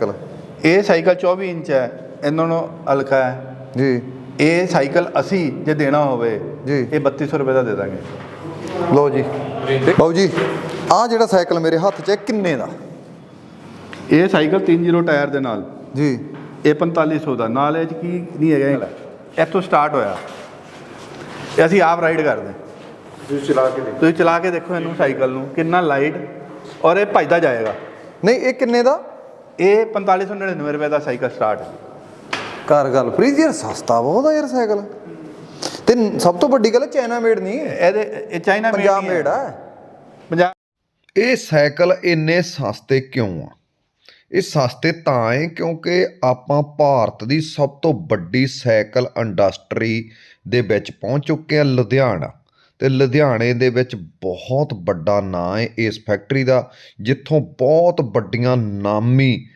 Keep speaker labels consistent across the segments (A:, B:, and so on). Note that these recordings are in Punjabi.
A: ਕਲ
B: ਇਹ ਸਾਈਕਲ 24 ਇੰਚ ਹੈ ਇਹਨਾਂ ਨੂੰ ਹਲਕਾ ਹੈ।
A: ਜੀ।
B: ਇਹ ਸਾਈਕਲ ਅਸੀਂ ਜੇ ਦੇਣਾ ਹੋਵੇ
A: ਜੀ।
B: ਇਹ 3200 ਰੁਪਏ ਦਾ ਦੇ ਦਾਂਗੇ।
A: ਲਓ ਜੀ। ਬਾਊ ਜੀ ਆ ਜਿਹੜਾ ਸਾਈਕਲ ਮੇਰੇ ਹੱਥ 'ਚ ਹੈ ਕਿੰਨੇ ਦਾ?
B: ਇਹ ਸਾਈਕਲ 30 ਟਾਇਰ ਦੇ ਨਾਲ।
A: ਜੀ।
B: ਇਹ 4500 ਦਾ ਨਾਲ ਇਹ 'ਚ ਕੀ ਨਹੀਂ ਹੈਗਾ ਇੱਥੋਂ ਸਟਾਰਟ ਹੋਇਆ। ਇਹ ਅਸੀਂ ਆਪ ਰਾਈਡ ਕਰਦੇ। ਤੁਸੀਂ ਚਲਾ ਕੇ ਦੇਖੋ। ਤੁਸੀਂ ਚਲਾ ਕੇ ਦੇਖੋ ਇਹਨੂੰ ਸਾਈਕਲ ਨੂੰ ਕਿੰਨਾ ਲਾਈਟ ਔਰ ਇਹ ਭੱਜਦਾ ਜਾਏਗਾ।
A: ਨਹੀਂ ਇਹ ਕਿੰਨੇ ਦਾ?
B: ਇਹ 4599 ਰੁਪਏ ਦਾ ਸਾਈਕਲ ਸਟਾਰਟ
A: ਘਰ ਗੱਲ ਪ੍ਰੀਤ ਯਾਰ ਸਸਤਾ ਬਹੁਤ ਆ ਯਾਰ ਸਾਈਕਲ। ਤੇ ਸਭ ਤੋਂ ਵੱਡੀ ਗੱਲ ਚਾਈਨਾ ਮੇਡ ਨਹੀਂ
B: ਇਹਦੇ ਇਹ ਚਾਈਨਾ
A: ਪੰਜਾਬ ਮੇਡ ਆ।
B: ਪੰਜਾਬ
C: ਇਹ ਸਾਈਕਲ ਇੰਨੇ ਸਸਤੇ ਕਿਉਂ ਆ? ਇਹ ਸਸਤੇ ਤਾਂ ਹੈ ਕਿਉਂਕਿ ਆਪਾਂ ਭਾਰਤ ਦੀ ਸਭ ਤੋਂ ਵੱਡੀ ਸਾਈਕਲ ਇੰਡਸਟਰੀ ਦੇ ਵਿੱਚ ਪਹੁੰਚ ਚੁੱਕੇ ਆ ਲੁਧਿਆਣਾ। ਅਤੇ ਲੁਧਿਆਣੇ ਦੇ ਵਿੱਚ ਬਹੁਤ ਵੱਡਾ ਨਾਂ ਹੈ ਇਸ ਫੈਕਟਰੀ ਦਾ, ਜਿੱਥੋਂ ਬਹੁਤ ਵੱਡੀਆਂ ਨਾਮੀ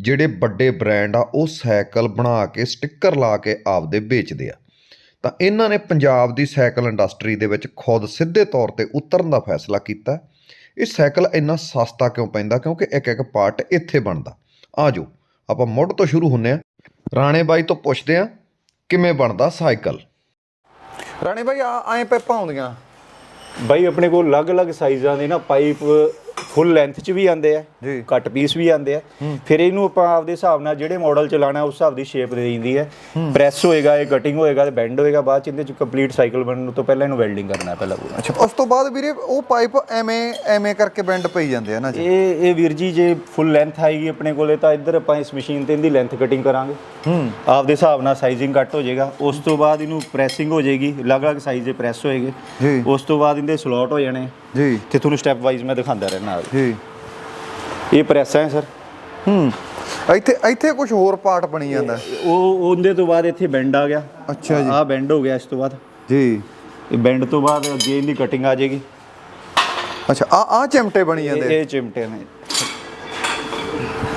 C: ਜਿਹੜੇ ਵੱਡੇ ਬ੍ਰਾਂਡ ਆ, ਉਹ ਸਾਈਕਲ ਬਣਾ ਕੇ ਸਟicker ਲਾ ਕੇ ਆਪਦੇ ਵੇਚਦੇ ਆ। ਤਾਂ ਇਹਨਾਂ ਨੇ ਪੰਜਾਬ ਦੀ ਸਾਈਕਲ ਇੰਡਸਟਰੀ ਦੇ ਵਿੱਚ ਖੁਦ ਸਿੱਧੇ ਤੌਰ ਤੇ ਉਤਰਨ ਦਾ ਫੈਸਲਾ ਕੀਤਾ। ਇਹ ਸਾਈਕਲ ਇੰਨਾ ਸਸਤਾ ਕਿਉਂ ਪੈਂਦਾ? ਕਿਉਂਕਿ ਇੱਕ ਇੱਕ ਪਾਰਟ ਇੱਥੇ ਬਣਦਾ। ਆ ਜਾਓ, ਆਪਾਂ ਮੁੱਢ ਤੋਂ ਸ਼ੁਰੂ ਹੁੰਨੇ ਆ ਰਾਣੇ ਬਾਈ ਤੋਂ ਪੁੱਛਦੇ ਆ ਕਿਵੇਂ ਬਣਦਾ ਸਾਈਕਲ?
A: ਰਾਣੇ ਭਾਈ ਆ ਐ ਪੈਪਾਂ ਆਉਂਦੀਆਂ।
D: ਬਾਈ ਆਪਣੇ ਕੋਲ ਅਲੱਗ-ਅਲੱਗ ਸਾਈਜ਼ਾਂ ਦੇ ਨਾ ਪਾਈਪ ਫੁੱਲ ਲੈਂਥ 'ਚ ਵੀ ਆਉਂਦੇ ਆ
A: ਜੀ।
D: ਕੱਟ ਪੀਸ ਵੀ ਆਉਂਦੇ ਆ। ਫਿਰ ਇਹਨੂੰ ਆਪਾਂ ਆਪਦੇ ਹਿਸਾਬ ਨਾਲ ਜਿਹੜੇ ਮਾਡਲ ਚਲਾਣਾ ਉਸ ਹਿਸਾਬ ਦੀ ਸ਼ੇਪ ਦੇ ਦਿੰਦੀ ਹੈ। ਪ੍ਰੈਸ ਹੋਏਗਾ ਇਹ ਕਟਿੰਗ ਹੋਏਗਾ ਤੇ ਬੈਂਡ ਹੋਏਗਾ ਬਾਅਦ ਚ ਇਹਦੇ ਚ ਕੰਪਲੀਟ ਸਾਈਕਲ ਬਣਨ ਤੋਂ ਪਹਿਲਾਂ ਇਹਨੂੰ ਵੈਲਡਿੰਗ ਕਰਨਾ ਪਹਿਲਾਂ ਪੂਰਾ।
A: ਅੱਛਾ ਉਸ ਤੋਂ ਬਾਅਦ ਵੀਰੇ ਉਹ ਪਾਈਪ ਐਵੇਂ ਐਵੇਂ ਕਰਕੇ ਬੈਂਡ ਪਈ ਜਾਂਦੇ ਆ ਨਾ ਜੀ?
D: ਇਹ ਇਹ ਵੀਰ ਜੀ ਜੇ ਫੁੱਲ ਲੈਂਥ ਆਏਗੀ ਆਪਣੇ ਕੋਲੇ ਤਾਂ ਇੱਧਰ ਆਪਾਂ ਇਸ ਮਸ਼ੀਨ ਤੇ ਇਹਦੀ ਲੈਂਥ ਕਟਿੰਗ ਕਰਾਂਗੇ।
A: ਹੂੰ।
D: ਆਪਦੇ ਹਿਸਾਬ ਨਾਲ ਸਾਈਜ਼ਿੰਗ ਕੱਟ ਹੋ ਜਾਏਗਾ। ਉਸ ਤੋਂ ਬਾਅਦ ਇਹਨੂੰ ਪ੍ਰੈਸਿੰਗ ਹੋ ਜਾਏਗੀ ਅਲੱਗ-ਅਲੱਗ ਸਾਈਜ਼ ਦੇ ਪ੍ਰੈਸ ਹੋਏਗੇ।
A: ਜੀ।
D: ਉਸ ਤੋਂ ਬਾਅਦ ਇਹਦੇ ਸਲੋਟ ਹੋ ਜਾਣੇ।
A: ਜੀ।
D: ਤੇ ਤੁਹਾਨੂੰ ਸਟੈਪ ਵਾਈਜ਼ ਮੈਂ ਦਿਖਾਉਂਦਾ ਰਹਿਣਾ
A: ਜੀ।
D: ਇਹ ਪ੍ਰੈਸ ਹੈ ਸਰ।
A: ਹੂੰ। ਇੱਥੇ ਇੱਥੇ ਕੁਝ ਹੋਰ ਪਾਰਟ ਬਣੀ ਜਾਂਦਾ।
D: ਉਹ ਉਹਦੇ ਤੋਂ ਬਾਅਦ ਇੱਥੇ ਬੈਂਡ ਆ ਗਿਆ।
A: ਅੱਛਾ ਜੀ।
D: ਆਹ ਬੈਂਡ ਹੋ ਗਿਆ ਇਸ ਤੋਂ ਬਾਅਦ।
A: ਜੀ।
D: ਇਹ ਬੈਂਡ ਤੋਂ ਬਾਅਦ ਅੱਗੇ ਇਹਦੀ ਕਟਿੰਗ ਆ ਜਾਏਗੀ।
A: ਅੱਛਾ ਆ ਆ ਚਿਮਟੇ ਬਣੀ ਜਾਂਦੇ।
D: ਇਹ ਚਿਮਟੇ ਨੇ।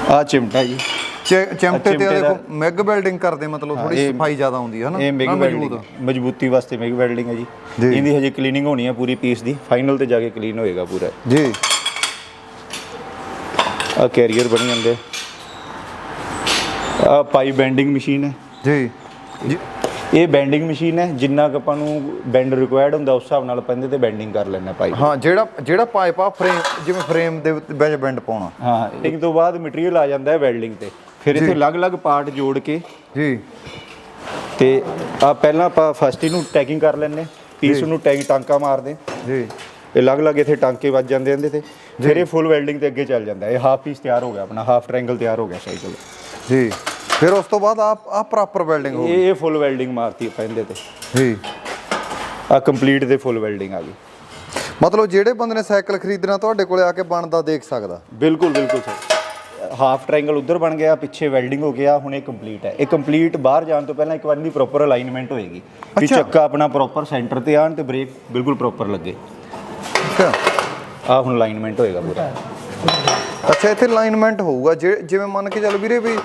D: ਆ ਚਿਮਟਾ ਜੀ।
A: ਚਿਮਟੇ ਤੇ ਦੇਖੋ ਮੈਗ ਵੈਲਡਿੰਗ ਕਰਦੇ ਮਤਲਬ ਥੋੜੀ ਸਫ਼ਾਈ ਜ਼ਿਆਦਾ ਹੁੰਦੀ ਹੈ ਨਾ
D: ਇਹ ਮਿਗ
A: ਨਾ
D: ਵੈਲਡਿੰਗ
A: ਮਜ਼ਬੂਤ।
D: ਵਾਸਤੇ ਮਿਗ ਵੈਲਡਿੰਗ ਹੈ ਜੀ। ਇਹਦੀ ਹਜੇ ਕਲੀਨਿੰਗ ਹੋਣੀ ਹੈ ਪੂਰੀ ਪੀਸ ਦੀ ਫਾਈਨਲ ਤੇ ਜਾ ਕੇ ਕਲੀਨ ਹੋਏਗਾ ਪੂਰਾ।
A: ਜੀ।
D: ਆ ਕੈਰੀਅਰ ਬਣੀ ਜਾਂਦੇ। ਆ ਪਾਈ ਬੈਂਡਿੰਗ ਮਸ਼ੀਨ ਹੈ।
A: ਜੀ। ਜੀ
D: ਇਹ ਬੈਂਡਿੰਗ ਮਸ਼ੀਨ ਹੈ ਜਿੰਨਾ ਕੁ ਆਪਾਂ ਨੂੰ ਬੈਂਡ ਰਿਕੁਆਇਰਡ ਹੁੰਦਾ ਉਸ ਹਿਸਾਬ ਨਾਲ ਇਹਦੇ ਤੇ ਬੈਂਡਿੰਗ ਕਰ ਲੈਣਾ ਪਾਈ।
A: ਹਾਂ ਜਿਹੜਾ ਜਿਹੜਾ ਪਾਈਪ ਆ ਫਰੇਮ ਜਿਵੇਂ ਫਰੇਮ ਦੇ ਵਿੱਚ ਬੈਂਡ ਪਾਉਣਾ।
D: ਹਾਂ ਇੱਕ ਤੋਂ ਬਾਅਦ ਮਟੀਰੀਅਲ ਆ ਜਾਂਦਾ ਹੈ ਵੈਲਡਿੰਗ ਤੇ। ਫਿਰ ਇੱਥੇ ਅਲੱਗ-ਅਲੱਗ ਪਾਰਟ ਜੋੜ ਕੇ
A: ਜੀ।
D: ਤੇ ਆ ਪਹਿਲਾਂ ਆਪਾਂ ਫਸਟ ਇਹਨੂੰ ਟੈਗਿੰਗ ਕਰ ਲੈਂਦੇ ਪੀਸ ਨੂੰ ਟੈਗ ਟਾਂਕਾ ਮਾਰਦੇ
A: ਜੀ।
D: ਇਹ ਅਲੱਗ-ਅਲੱਗ ਇੱਥੇ ਟਾਂਕੇ ਵੱਜ ਜਾਂਦੇ ਇਹਦੇ ਤੇ ਫਿਰ ਇਹ ਫੁੱਲ ਵੈਲਡਿੰਗ ਤੇ ਅੱਗੇ ਚੱਲ ਜਾਂਦਾ। ਇਹ ਹਾਫ ਪੀਸ ਤਿਆਰ ਹੋ ਗਿਆ ਆਪਣਾ ਹਾਫ ਟ੍ਰਾਇੰਗਲ ਤਿਆਰ ਹੋ ਗਿਆ ਸਾਈਕਲ
A: ਜੀ। ਫਿਰ ਉਸ ਤੋਂ ਬਾਅਦ ਆ ਆ ਪ੍ਰੋਪਰ ਵੈਲਡਿੰਗ ਹੋ ਗਈ।
D: ਇਹ ਇਹ ਫੁੱਲ ਵੈਲਡਿੰਗ ਮਾਰਤੀ ਆਪਾਂ ਇਹਦੇ ਤੇ।
A: ਜੀ।
D: ਆ ਕੰਪਲੀਟ ਤੇ ਫੁੱਲ ਵੈਲਡਿੰਗ ਆ ਗਈ।
A: ਮਤਲਬ ਜਿਹੜੇ ਬੰਦੇ ਨੇ ਸਾਈਕਲ ਖਰੀਦਣਾ ਤੁਹਾਡੇ ਕੋਲੇ ਆ ਕੇ ਬਣਦਾ ਦੇਖ ਸਕਦਾ।
D: ਬਿਲਕੁਲ ਬਿਲਕੁਲ ਸਰ। ਹਾਫ ਟ੍ਰਾਇੰਗਲ ਉਧਰ ਬਣ ਗਿਆ ਪਿੱਛੇ ਵੈਲਡਿੰਗ ਹੋ ਗਿਆ ਹੁਣ ਇਹ ਕੰਪਲੀਟ ਹੈ। ਇਹ ਕੰਪਲੀਟ ਬਾਹਰ ਜਾਣ ਤੋਂ ਪਹਿਲਾਂ ਇੱਕ ਵਾਰ ਦੀ ਪ੍ਰੋਪਰ ਅਲਾਈਨਮੈਂਟ ਹੋਏਗੀ। ਕਿ। ਚੱਕਾ ਆਪਣਾ ਪ੍ਰੋਪਰ ਸੈਂਟਰ ਤੇ ਆਣ ਤੇ ਬ੍ਰੇਕ ਬਿਲਕੁਲ ਪ੍ਰੋਪਰ ਲੱਗੇ।
A: ਅੱਛਾ।
D: ਆ ਹੁਣ ਅਲਾਈਨਮੈਂਟ ਹੋਏਗਾ ਪੂਰਾ।
A: ਅੱਛਾ ਇੱਥੇ ਅਲਾਈਨਮੈਂਟ ਹੋਊਗਾ। ਜਿਵੇਂ ਮੰਨ ਕੇ ਚੱਲ ਵੀਰੇ ਵੀ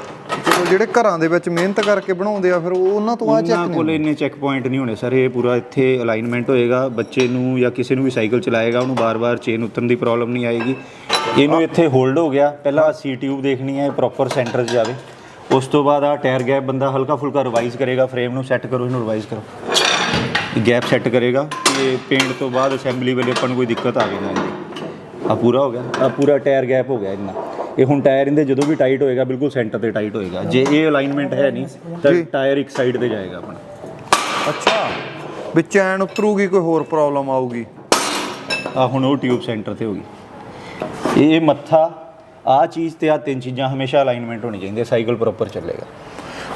A: ਚਲੋ ਜਿਹੜੇ ਘਰਾਂ ਦੇ ਵਿੱਚ ਮਿਹਨਤ ਕਰਕੇ ਬਣਾਉਂਦੇ ਆ ਫਿਰ ਉਹ ਉਹਨਾਂ ਤੋਂ ਆ ਚੈੱਕ
D: ਉਹਨਾਂ ਕੋਲ ਇੰਨੇ ਚੈੱਕ ਪੁਆਇੰਟ ਨਹੀਂ ਹੋਣੇ ਸਰ ਇਹ ਪੂਰਾ ਇੱਥੇ ਅਲਾਈਨਮੈਂਟ ਹੋਏਗਾ। ਬੱਚੇ ਨੂੰ ਜਾਂ ਕਿਸੇ ਨੂੰ ਵੀ ਸਾਈਕਲ ਚਲਾਏਗਾ ਉਹਨੂੰ ਬਾਰ-ਬਾਰ ਚੇਨ ਉਤਰਨ ਦੀ ਪ੍ਰੋਬਲਮ ਨਹੀਂ ਆਏਗੀ। ਇਹਨੂੰ ਇੱਥੇ ਹੋਲਡ ਹੋ ਗਿਆ। ਪਹਿਲਾਂ ਸੀ ਟਿਊਬ ਦੇਖਣੀ ਹੈ ਪ੍ਰੋਪਰ ਸੈਂਟਰ 'ਚ ਜਾਵੇ। ਉਸ ਤੋਂ ਬਾਅਦ ਆ ਟਾਇਰ ਗੈਪ ਬੰਦਾ ਹਲਕਾ ਫੁਲਕਾ ਰਿਵਾਈਜ਼ ਕਰੇਗਾ ਫਰੇਮ ਨੂੰ ਸੈੱਟ ਕਰੋ ਇਹਨੂੰ ਰਿਵਾਈਜ਼ ਕਰੋ। ਗੈਪ ਸੈੱਟ ਕਰੇਗਾ ਤੇ ਪੇਂਟ ਤੋਂ ਬਾਅਦ ਅਸੈਂਬਲੀ ਵੇਲੇ ਆਪਾਂ ਨੂੰ ਕੋਈ ਦਿੱਕਤ ਆਵੇ ਨਾ ਆ ਪੂਰਾ ਹੋ ਗਿਆ। ਆ ਪੂਰਾ ਟਾਇਰ ਗੈਪ ਹੋ ਗਿਆ ਇਹਨਾਂ ਇਹ ਹੁਣ ਟਾਇਰ ਇਹਦੇ ਜਦੋਂ ਵੀ ਟਾਈਟ ਹੋਏਗਾ ਬਿਲਕੁਲ ਸੈਂਟਰ ਤੇ ਟਾਈਟ ਹੋਏਗਾ। ਜੇ ਇਹ ਅਲਾਈਨਮੈਂਟ ਹੈ ਨਹੀਂ ਤਾਂ ਟਾਇਰ ਇੱਕ ਸਾਈਡ ਤੇ ਜਾਏਗਾ ਆਪਣਾ।
A: ਅੱਛਾ। ਵੀ ਚੈਨ ਉਤਰੂਗੀ ਕੋਈ ਹੋਰ ਪ੍ਰੋਬਲਮ ਆਊਗੀ?
D: ਆ ਹੁਣ ਉਹ ਟਿਊਬ ਸੈਂਟਰ ਤੇ ਹੋ ਗਈ। ਇਹ ਮੱਥਾ ਆ ਚੀਜ਼ ਤੇ ਆ ਤਿੰਨ ਚੀਜ਼ਾਂ ਹਮੇਸ਼ਾ ਅਲਾਈਨਮੈਂਟ ਹੋਣੀ ਚਾਹੀਦੀ ਸਾਈਕਲ ਪ੍ਰੋਪਰ ਚੱਲੇਗਾ।